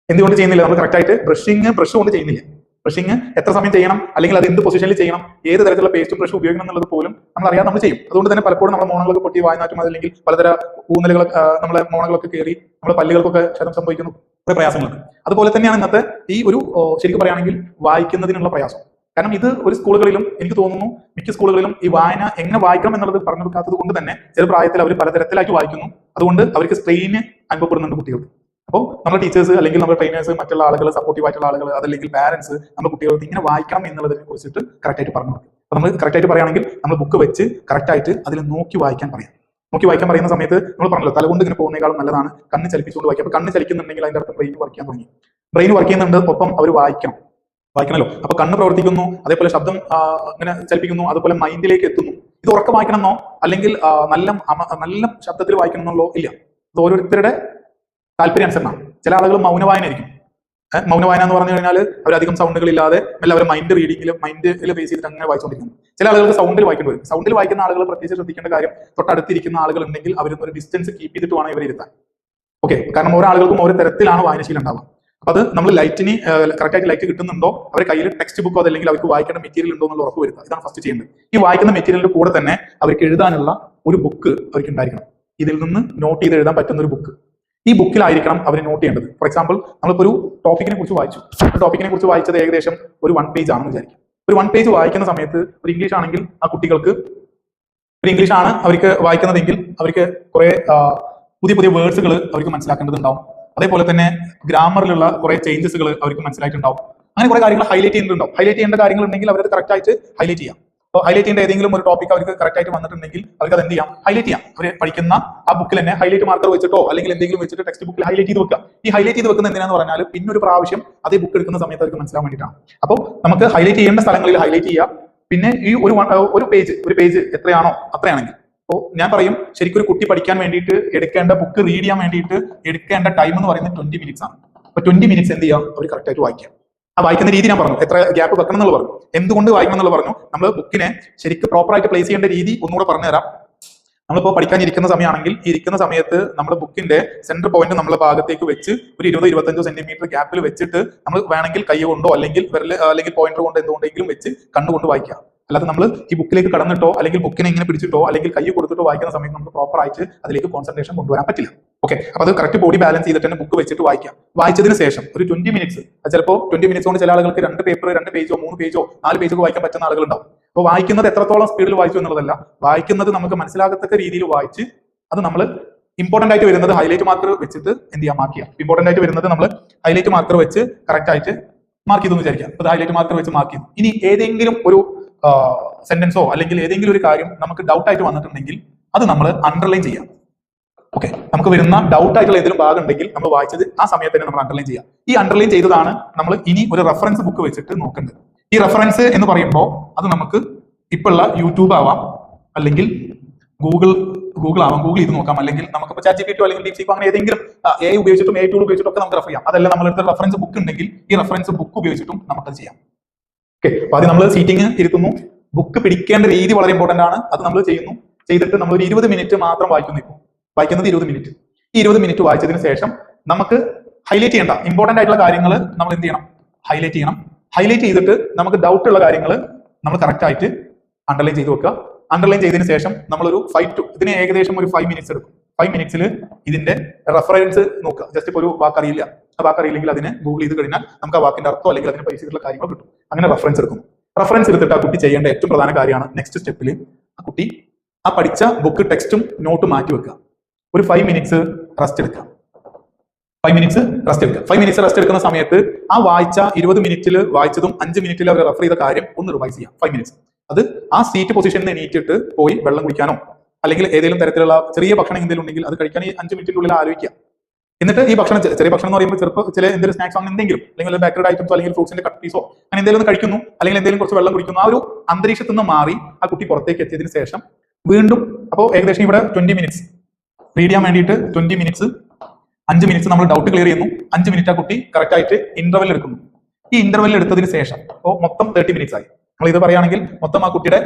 എന്തുകൊണ്ട് ചെയ്യുന്നില്ല? നമ്മൾ കറക്റ്റായിട്ട് ബ്രഷിംഗ് ബ്രഷ് കൊണ്ട് ചെയ്യുന്നില്ല. ബ്രഷിംഗ് എത്ര സമയം ചെയ്യണം? അല്ലെങ്കിൽ അത് എന്ത് പൊസിഷനിൽ ചെയ്യണം? ഏത് തരത്തിലുള്ള പേസ്റ്റ് ബ്രഷ് ഉപയോഗിക്കണം എന്നുള്ളത് പോലും നമ്മൾ അറിയാതെ നമ്മൾ ചെയ്യും. അതുകൊണ്ട് തന്നെ പലപ്പോഴും നമ്മുടെ മോണങ്ങളൊക്കെ പൊട്ടി വായനാറ്റും അല്ലെങ്കിൽ പലതര ഊന്നലുകൾ നമ്മളെ മോണകളൊക്കെ കയറി നമ്മുടെ പല്ലുകൾക്കൊക്കെ ക്ഷതം സംഭവിക്കുന്നു പ്രയാസങ്ങളുണ്ട്. അതുപോലെ തന്നെയാണ് ഇന്നത്തെ ഈ ഒരു ശരിക്കും പറയുകയാണെങ്കിൽ വായിക്കുന്നതിനുള്ള പ്രയാസം. കാരണം ഇത് ഒരു സ്കൂളുകളിലും എനിക്ക് തോന്നുന്നു മിക്ക സ്കൂളുകളിലും ഈ വായന എങ്ങനെ വായിക്കണം എന്നുള്ളത് പറഞ്ഞു കൊടുക്കാത്തത് കൊണ്ട് തന്നെ ചില പ്രായത്തിൽ അവർ പലതരത്തിലാക്കി വായിക്കുന്നു. അതുകൊണ്ട് അവർക്ക് സ്ട്രെയിന് അനുഭവപ്പെടുന്നുണ്ട് കുട്ടികൾക്ക്. അപ്പോൾ നമ്മുടെ ടീച്ചേഴ്സ് അല്ലെങ്കിൽ നമ്മുടെ ട്രെയിനേഴ്സ് മറ്റുള്ള ആളുകൾ സപ്പോർട്ടീവ് ആയിട്ടുള്ള ആളുകൾ അതല്ലെങ്കിൽ പാരന്റ്സ് നമ്മുടെ കുട്ടികൾക്ക് ഇങ്ങനെ വായിക്കണം എന്നുള്ളതിനെ കുറിച്ചിട്ട് കറക്റ്റ് ആയിട്ട് പറഞ്ഞു കൊടുക്കും. അപ്പൊ നമ്മൾ കറക്റ്റ് ആയിട്ട് പറയുകയാണെങ്കിൽ നമ്മൾ ബുക്ക് വെച്ച് കറക്റ്റ് ആയിട്ട് അതിൽ നോക്കി വായിക്കാൻ പറയാം. നോക്കി വായിക്കാൻ പറയുന്ന സമയത്ത് നമ്മൾ പറഞ്ഞല്ലോ തലകൊണ്ട് ഇങ്ങനെ പോകുന്നേക്കാളും നല്ലതാണ് കണ്ണ് ചലിപ്പിച്ചുകൊണ്ട് വായിക്കുക. അപ്പൊ കണ്ണ് ചലിക്കുന്നുണ്ടെങ്കിൽ അതിന്റെ അർത്ഥം ബ്രെയിൻ വർക്ക് ചെയ്യാൻ തുടങ്ങി. ബ്രെയിൻ വർക്ക് ചെയ്യുന്നുണ്ട് ഒപ്പം അവർ വായിക്കണം. വായിക്കണല്ലോ. അപ്പൊ കണ്ണ് പ്രവർത്തിക്കുന്നു അതേപോലെ ശബ്ദം ഇങ്ങനെ ചലിപ്പിക്കുന്നു അതുപോലെ മൈൻഡിലേക്ക് എത്തുന്നു. ഇത് ഉറക്കം വായിക്കണമെന്നോ അല്ലെങ്കിൽ നല്ല നല്ല ശബ്ദത്തിൽ വായിക്കണമെന്നോ ഇല്ല. ഇത് ഓരോരുത്തരുടെ താല്പര്യം അനുസരണമാണ് ചില ആളുകൾ മൗനവായന ആയിരിക്കും മൗനവായന എന്ന് പറഞ്ഞു കഴിഞ്ഞാൽ അവരധികം സൗണ്ടുകൾ ഇല്ലാതെ എല്ലാവരും മൈൻഡ് റീഡിങ്ങിലും മൈൻഡിൽ ബേസ് ചെയ്തിട്ട് അങ്ങനെ വായിച്ചുകൊണ്ടിരിക്കും ചില ആളുകൾക്ക് സൗണ്ടിൽ വായിക്കേണ്ടി വരും. സൗണ്ടിൽ വായിക്കുന്ന ആളുകൾ പ്രത്യേകിച്ച് ശ്രദ്ധിക്കേണ്ട കാര്യം തൊട്ടടുത്തിരിക്കുന്ന ആളുകൾ ഉണ്ടെങ്കിൽ അവർ ഒരു ഡിസ്റ്റൻസ് കീപ്പ് ചെയ്തിട്ട് വേണം ഇവർ ഇരുത്താൻ. ഓക്കെ കാരണം ഓരോ ആളുകൾക്കും ഓരോ തരത്തിലാണ് വായനശീലം ഉണ്ടാവുക. അപ്പൊ അത് നമ്മൾ ലൈറ്റിന് കറക്റ്റ് ആയിട്ട് ലൈറ്റ് കിട്ടുന്നുണ്ടോ? അവരെ കയ്യിൽ ടെക്സ്റ്റ് ബുക്കോ അതല്ലെങ്കിൽ അവർക്ക് വായിക്കേണ്ട മെറ്റീരിയൽ ഉണ്ടോ എന്നുള്ള ഉറപ്പ് വരുത്തുക. ഇതാണ് ഫസ്റ്റ് ചെയ്യേണ്ടത്. ഈ വായിക്കുന്ന മെറ്റീരിയലിന്റെ കൂടെ തന്നെ അവർക്ക് എഴുതാനുള്ള ഒരു ബുക്ക് അവർക്ക് ഉണ്ടായിരിക്കണം. ഇതിൽ നിന്ന് നോട്ട് ചെയ്ത് എഴുതാൻ പറ്റുന്ന ഒരു ബുക്ക് ഈ ബുക്കിലായിരിക്കണം അവർ നോട്ട് ചെയ്യേണ്ടത്. ഫോർ എക്സാമ്പിൾ നമ്മളിപ്പോൾ ഒരു ടോപ്പിക്കിനെ കുറിച്ച് വായിച്ചു. ഒരു ടോപ്പിക്കിനെ കുറിച്ച് വായിച്ചത് ഏകദേശം ഒരു വൺ പേജ് ആണെന്ന് വിചാരിക്കും. ഒരു വൺ പേജ് വായിക്കുന്ന സമയത്ത് ഒരു ഇംഗ്ലീഷ് ആണെങ്കിൽ ആ കുട്ടികൾക്ക് ഒരു ഇംഗ്ലീഷ് ആണ് അവർക്ക് വായിക്കുന്നതെങ്കിൽ അവർക്ക് കുറെ പുതിയ പുതിയ വേർഡ്സുകൾ അവർക്ക് മനസ്സിലാക്കേണ്ടതുണ്ടാവും. അതേപോലെ തന്നെ ഗ്രാമറിലുള്ള കുറെ ചേഞ്ചസുകൾ അവർക്ക് മനസ്സിലായിട്ടുണ്ടാവും. അങ്ങനെ കുറെ കാര്യങ്ങൾ ഹൈലൈറ്റ് ചെയ്യുന്നുണ്ടാവും ഹൈലൈറ്റ് ചെയ്യേണ്ട കാര്യങ്ങൾ ഉണ്ടെങ്കിൽ അവരത് കറക്റ്റ് ആയിട്ട് ഹൈലൈറ്റ് ചെയ്യാം. ഹൈലൈറ്റ് ചെയ്യേണ്ട ഏതെങ്കിലും ഒരു ടോപ്പിക് അവർക്ക് കറക്റ്റ് ആയിട്ട് വന്നിട്ടുണ്ടെങ്കിൽ അവർക്ക് അത് എന്ത് ചെയ്യാം? ഹൈലൈറ്റ് ചെയ്യാം. അവർ പഠിക്കുന്ന ആ ബുക്കിൽ തന്നെ ഹൈലൈറ്റ് മാർക്കർ വെച്ചിട്ടോ അല്ലെങ്കിൽ എന്തെങ്കിലും വെച്ചിട്ട് ടെക്സ്റ്റ് ബുക്കിൽ ഹൈലൈറ്റ് ചെയ്ത് വെക്കുക. ഈ ഹൈലൈറ്റ് ചെയ്ത് വെക്കുന്ന എന്തിനാന്ന് പറഞ്ഞാൽ പിന്നെ ഒരു പ്രാവശ്യം അതേ ബുക്ക് എടുക്കുന്ന സമയത്ത് അവർക്ക് മനസ്സിലാൻ വേണ്ടിയിട്ടാണ്. അപ്പോൾ നമുക്ക് ഹൈലൈറ്റ് ചെയ്യേണ്ട സ്ഥലങ്ങളിൽ ഹൈലൈറ്റ് ചെയ്യുക പിന്നെ ഈ ഒരു ഒരു പേജ് ഒരു പേജ് എത്രയാണോ അത്രയാണെങ്കിൽ. അപ്പോൾ ഞാൻ പറയും ശരിക്കും ഒരു കുട്ടി പഠിക്കാൻ വേണ്ടിയിട്ട് എടുക്കേണ്ട ബുക്ക് റീഡ് ചെയ്യാൻ വേണ്ടിയിട്ട് എടുക്കേണ്ട ടൈം എന്ന് പറയുന്നത് ട്വന്റി മിനിറ്റ്സ് ആണ്. അപ്പൊ ട്വന്റി മിനിറ്റ്സ് എന്ത് ചെയ്യാം? അവർ കറക്റ്റ് ആയിട്ട് വായിക്കാം ആ വായിക്കുന്ന രീതി ഞാൻ പറഞ്ഞു. എത്ര ഗ്യാപ്പ് വെക്കണം എന്നുള്ള പറഞ്ഞു. എന്തുകൊണ്ട് വായിക്കണം എന്നുള്ള പറഞ്ഞു. നമ്മൾ ബുക്കിനെ ശരിക്കും പ്രോപ്പറായിട്ട് പ്ലേസ് ചെയ്യേണ്ട രീതി ഒന്നുകൂടെ പറഞ്ഞുതരാം. നമ്മളിപ്പോൾ പഠിക്കാനിരിക്കുന്ന സമയമാണെങ്കിൽ ഇരിക്കുന്ന സമയത്ത് നമ്മുടെ ബുക്കിന്റെ സെന്റർ പോയിന്റ് നമ്മളെ ഭാഗത്തേക്ക് വെച്ച് ഒരു ഇരുപത് ഇരുപത്തഞ്ചോ സെന്റിമീറ്റർ ഗ്യാപ്പിൽ വെച്ചിട്ട് നമ്മൾ വേണമെങ്കിൽ കൈ കൊണ്ടോ അല്ലെങ്കിൽ വിരൽ അല്ലെങ്കിൽ പോയിന്റർ കൊണ്ടോ എന്തുകൊണ്ടെങ്കിലും വെച്ച് കണ്ണുകൊണ്ട് വായിക്കാം. അല്ലാതെ നമ്മൾ ഈ ബുക്കിലേക്ക് കടന്നിട്ടോ അല്ലെങ്കിൽ ബുക്കിനെ ഇങ്ങനെ പിടിച്ചിട്ടോ അല്ലെങ്കിൽ കൈ കൊടുത്തിട്ടോ വായിക്കുന്ന സമയത്ത് നമുക്ക് പ്രോപ്പർ ആയിട്ട് അതിലേക്ക് കോൺസെൻട്രേഷൻ കൊണ്ടുവരാൻ പറ്റില്ല. ഓക്കെ അപ്പൊ അത് കറക്റ്റ് ബോഡി ബാലൻസ് ചെയ്തിട്ട് തന്നെ ബുക്ക് വെച്ചിട്ട് വായിക്കാം. വായിച്ചതിന് ശേഷം ഒരു ട്വന്റി മിനിറ്റ്സ് ചിലപ്പോൾ ട്വന്റി മിനിറ്റ്സ് കൊണ്ട് ചില ആളുകൾക്ക് രണ്ട് പേപ്പർ രണ്ട് പേജോ മൂന്ന് പേജോ നാല് പേജോ വായിക്കാൻ പറ്റുന്ന ആളുകളുണ്ടാവും. അപ്പോൾ വായിക്കുന്നത് എത്രത്തോളം സ്പീഡിൽ വായിച്ചു എന്നുള്ളതല്ല വായിക്കുന്നത് നമുക്ക് മനസ്സിലാകത്തക്ക രീതിയിൽ വായിച്ച് അത് നമ്മൾ ഇമ്പോർട്ടന്റ് ആയിട്ട് വരുന്നത് ഹൈലൈറ്റ് മാർക്കർ വെച്ചിട്ട് എന്ത് ചെയ്യാം മാർക്ക് ചെയ്യാം. ഇമ്പോർട്ടന്റ് ആയിട്ട് വരുന്നത് നമ്മൾ ഹൈലൈറ്റ് മാർക്കർ വെച്ച് കറക്റ്റ് ആയിട്ട് മാർക്ക് ചെയ്തെന്ന് വിചാരിക്കാം. അത് ഹൈലൈറ്റ് മാർക്കർ വെച്ച് മാർക്ക് ചെയ്തു ഇനി ഏതെങ്കിലും ഒരു സെന്റൻസോ അല്ലെങ്കിൽ ഏതെങ്കിലും ഒരു കാര്യം നമുക്ക് ഡൗട്ട് ആയിട്ട് വന്നിട്ടുണ്ടെങ്കിൽ അത് നമ്മൾ അണ്ടർലൈൻ ചെയ്യാം. ഓക്കെ നമുക്ക് വരുന്ന ഡൗട്ട് ആയിട്ടുള്ള ഏതെങ്കിലും ഭാഗം ഉണ്ടെങ്കിൽ നമ്മൾ വായിച്ചത് ആ സമയത്ത് തന്നെ നമ്മൾ അണ്ടർലൈൻ ചെയ്യാം. ഈ അണ്ടർലൈൻ ചെയ്തതാണ് നമ്മൾ ഇനി ഒരു റെഫറൻസ് ബുക്ക് വെച്ചിട്ട് നോക്കേണ്ടത്. ഈ റെഫറൻസ് എന്ന് പറയുമ്പോൾ അത് നമുക്ക് ഇപ്പോഴുള്ള യൂട്യൂബ് ആവാം അല്ലെങ്കിൽ ഗൂഗിൾ ഗൂഗിൾ ആവാം ഗൂഗിൾ ഇത് നോക്കാം. അല്ലെങ്കിൽ നമുക്ക് ചാറ്റ് ജിപിറ്റോ അല്ലെങ്കിൽ ഡീപ്സിക്കോ അങ്ങനെ ഏതെങ്കിലും എ ഉപയോഗിച്ചിട്ടും എ ടൂൾ ഉപയോഗിച്ചിട്ടും ഒക്കെ നമുക്ക് റെഫർ ചെയ്യാം. അതല്ല നമ്മളെടുത്ത് റെഫറൻസ് ബുക്ക് ഉണ്ടെങ്കിൽ ഈ റെഫറൻസ് ബുക്ക് ഉപയോഗിച്ചിട്ടും നമുക്കത് ചെയ്യാം. ഓക്കെ അപ്പൊ അത് നമ്മൾ സീറ്റിംഗ് ഇരുത്തുന്നു. ബുക്ക് പിടിക്കേണ്ട രീതി വളരെ ഇമ്പോർട്ടന്റ് ആണ്. അത് നമ്മൾ ചെയ്യുന്നു. ചെയ്തിട്ട് നമ്മൾ ഒരു ഇരുപത് മിനിറ്റ് മാത്രം വായിക്കുന്നു ഇപ്പോൾ വായിക്കുന്നത് ഇരുപത് മിനിറ്റ് ഈ ഇരുപത് മിനിറ്റ് വായിച്ചതിന് ശേഷം നമുക്ക് ഹൈലൈറ്റ് ചെയ്യേണ്ട ഇമ്പോർട്ടന്റ് ആയിട്ടുള്ള കാര്യങ്ങൾ നമ്മൾ എന്ത് ചെയ്യണം? ഹൈലൈറ്റ് ചെയ്യണം. ഹൈലൈറ്റ് ചെയ്തിട്ട് നമുക്ക് ഡൗട്ട് ഉള്ള കാര്യങ്ങൾ നമ്മൾ കറക്റ്റ് ആയിട്ട് അണ്ടർലൈൻ ചെയ്ത് വെക്കുക. അണ്ടർലൈൻ ചെയ്തതിന് ശേഷം നമ്മളൊരു ഫൈവ് ടു ഇതിന് ഏകദേശം ഒരു ഫൈവ് മിനിറ്റ്സ് എടുക്കും. ഫൈവ് മിനിറ്റ്സിൽ ഇതിന്റെ റെഫറൻസ് നോക്കുക. ജസ്റ്റ് ഇപ്പോൾ ഒരു വാക്കറിയില്ല. ആ വാക്കറിയില്ലെങ്കിൽ അതിനെ ഗൂഗിൾ ചെയ്ത് കഴിഞ്ഞാൽ നമുക്ക് ആ വാക്കിന്റെ അർത്ഥം അല്ലെങ്കിൽ അതിനെ പരിശീലിച്ചുള്ള കാര്യങ്ങൾ കിട്ടും. അങ്ങനെ റെഫറൻസ് എടുക്കുന്നു റെഫറൻസ് എടുത്തിട്ട് ആ കുട്ടി ചെയ്യേണ്ട ഏറ്റവും പ്രധാന കാര്യമാണ് നെക്സ്റ്റ് സ്റ്റെപ്പിൽ ആ കുട്ടി ആ പഠിച്ച ബുക്ക് ടെക്സ്റ്റും നോട്ടും മാറ്റി വെക്കുക. ഒരു ഫൈവ് മിനിറ്റ്സ് റെസ്റ്റ് എടുക്കാം ഫൈവ് മിനിറ്റ്സ് റെസ്റ്റ് എടുക്കുക. ഫൈവ് മിനിറ്റ്സ് റെസ്റ്റ് എടുക്കുന്ന സമയത്ത് ആ വായിച്ച ഇരുപത് മിനിറ്റിൽ വായിച്ചതും അഞ്ച് മിനിറ്റിൽ അവർ റെഫർ ചെയ്ത കാര്യം ഒന്ന് റിവൈസ് ചെയ്യാം. ഫൈവ് മിനിറ്റ്സ് അത് ആ സീറ്റ് പൊസിഷനിൽ നിന്ന് എണീറ്റിട്ട് പോയി വെള്ളം കുടിക്കാനോ അല്ലെങ്കിൽ ഏതെങ്കിലും തരത്തിലുള്ള ചെറിയ ഭക്ഷണം എന്തെങ്കിലും ഉണ്ടെങ്കിൽ അത് കഴിക്കാൻ ഈ അഞ്ച് മിനിറ്റിനുള്ളിൽ ആലോചിക്കുക. എന്നിട്ട് ഈ ഭക്ഷണം ചെറിയ ഭക്ഷണം എന്ന് പറയുമ്പോൾ ചെറുപ്പം ചില എന്തെങ്കിലും സ്നാക്സ് അങ്ങനെ എന്തെങ്കിലും അല്ലെങ്കിൽ ബേക്കറി ഐറ്റംസോ അല്ലെങ്കിൽ ഫ്രൂട്ട്സിന്റെ കട്ട് പീസോ അങ്ങനെ എന്തെങ്കിലും കഴിക്കുന്നു അല്ലെങ്കിൽ എന്തെങ്കിലും കുറച്ച് വെള്ളം കുടിക്കുന്നു ആ ഒരു അന്തരീക്ഷത്തിൽ നിന്ന് മാറി ആ കുട്ടി പുറത്തേക്ക് എത്തിയതിനു ശേഷം വീണ്ടും അപ്പോൾ ഏകദേശം ഇവിടെ ട്വന്റി മിനിറ്റ്സ് റീഡ് ചെയ്യാൻ വേണ്ടിയിട്ട് ട്വന്റി മിനിറ്റ്സ് അഞ്ച് മിനിറ്റ്സ് നമ്മൾ ഡൗട്ട് ക്ലിയർ ചെയ്യുന്നു. അഞ്ച് മിനിറ്റ് ആ കുട്ടി കറക്റ്റ് ആയിട്ട് ഇന്റർവെൽ എടുക്കുന്നു. ഈ ഇന്റർവെൽ എടുത്തതിന് ശേഷം അപ്പോൾ മൊത്തം തേർട്ടി മിനിറ്റ്സ് ആയി. നമ്മൾ ഇത് പറയുകയാണെങ്കിൽ മൊത്തം ആ കുട്ടിയുടെ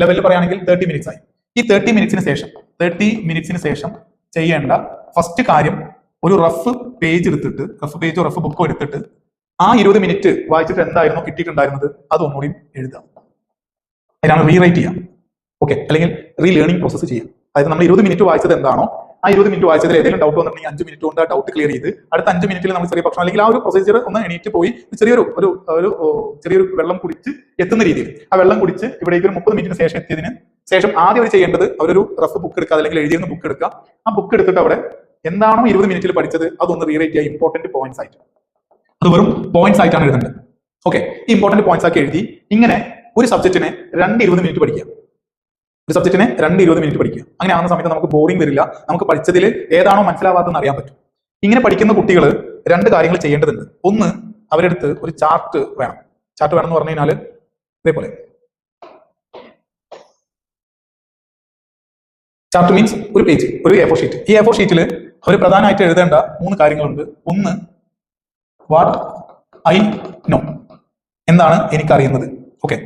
ലെവലിൽ പറയുകയാണെങ്കിൽ തേർട്ടി മിനിറ്റ്സ് ആയി. ഈ തേർട്ടി മിനിറ്റ്സിന് ശേഷം തേർട്ടി മിനിറ്റ്സിന് ശേഷം ചെയ്യേണ്ട ഫസ്റ്റ് കാര്യം ഒരു റഫ് പേജ് എടുത്തിട്ട് റഫ് പേജോ റഫ് ബുക്കോ എടുത്തിട്ട് ആ ഇരുപത് മിനിറ്റ് വായിച്ചിട്ട് എന്തായിരുന്നു കിട്ടിയിട്ടുണ്ടായിരുന്നത് അത് ഒന്നുകൂടി എഴുതാം അതിനാണ് റീറൈറ്റ് ചെയ്യാം ഓക്കെ അല്ലെങ്കിൽ റീ ലേണിംഗ് പ്രോസസ്സ് ചെയ്യാം അതായത് നമ്മൾ ഇരുപത് മിനിറ്റ് വായിച്ചത് എന്താണോ ആ ഇരുപത് മിനിറ്റ് വായിച്ചതിൽ ഏതെങ്കിലും ഡൗട്ട് വന്നിട്ടുണ്ടെങ്കിൽ അഞ്ച് മിനിറ്റ് കൊണ്ട് ആ ഡൗട്ട് ക്ലിയർ ചെയ്ത് അടുത്ത അഞ്ച് മിനിറ്റിൽ നമ്മൾ ചെറിയ ഭക്ഷണം അല്ലെങ്കിൽ ആ ഒരു പ്രൊസീജിയർ ഒന്ന് എണീറ്റ് പോയി ചെറിയൊരു ഒരു ഒരു ചെറിയൊരു വെള്ളം കുടിച്ച് എത്തുന്ന രീതിയിൽ. ആ വെള്ളം കുടിച്ച് ഇവിടേക്ക് ഒരു മുപ്പത് മിനിറ്റിന് ശേഷം എത്തിയതിന് ശേഷം ആദ്യം അവർ ചെയ്യേണ്ടത് അവരൊരു റഫ് ബുക്ക് എടുക്കുക അല്ലെങ്കിൽ എഴുതിയിരുന്ന ബുക്ക് എടുക്കുക. ആ ബുക്ക് എടുത്തിട്ട് അവിടെ എന്താണോ ഇരുപത് മിനിറ്റിൽ പഠിച്ചത് അതൊന്ന് റീറൈറ്റ് ചെയ്യുക. ഇമ്പോർട്ടന്റ് പോയിന്റ്സ് ആയിട്ട്. അത് വെറും പോയിന്റ്സ് ആയിട്ടാണ് എഴുതേണ്ടത്. ഓക്കെ ഈ ഇമ്പോർട്ടന്റ് പോയിന്റ്സ് ആക്കി എഴുതി ഇങ്ങനെ ഒരു സബ്ജക്റ്റിനെ രണ്ട് ഇരുപത് മിനിറ്റ് പഠിക്കുക. ഒരു സബ്ജക്റ്റിനെ രണ്ട് ഇരുപത് മിനിറ്റ് പഠിക്കുക. അങ്ങനെ ആവുന്ന സമയത്ത് നമുക്ക് ബോറിംഗ് വരില്ല. നമുക്ക് പഠിച്ചതിൽ ഏതാണോ മനസ്സിലാവാത്തതെന്ന് അറിയാൻ പറ്റും. ഇങ്ങനെ പഠിക്കുന്ന കുട്ടികൾ രണ്ട് കാര്യങ്ങൾ ചെയ്യേണ്ടതുണ്ട്. ഒന്ന് അവരെടുത്ത് ഒരു ചാർട്ട് വേണം. ചാർട്ട് വേണം എന്ന് പറഞ്ഞു കഴിഞ്ഞാൽ ഇതേപോലെ. ചാർട്ട് മീൻസ് ഒരു പേജ് ഒരു എ ഫോർ ഷീറ്റ് ഈ എ ഫോർ ഷീറ്റിൽ അവർ പ്രധാനമായിട്ട് എഴുതേണ്ട മൂന്ന് കാര്യങ്ങളുണ്ട്. ഒന്ന് വാട്ട് ഐ നോ എന്താണ് എനിക്കറിയുന്നത്? ഓക്കെ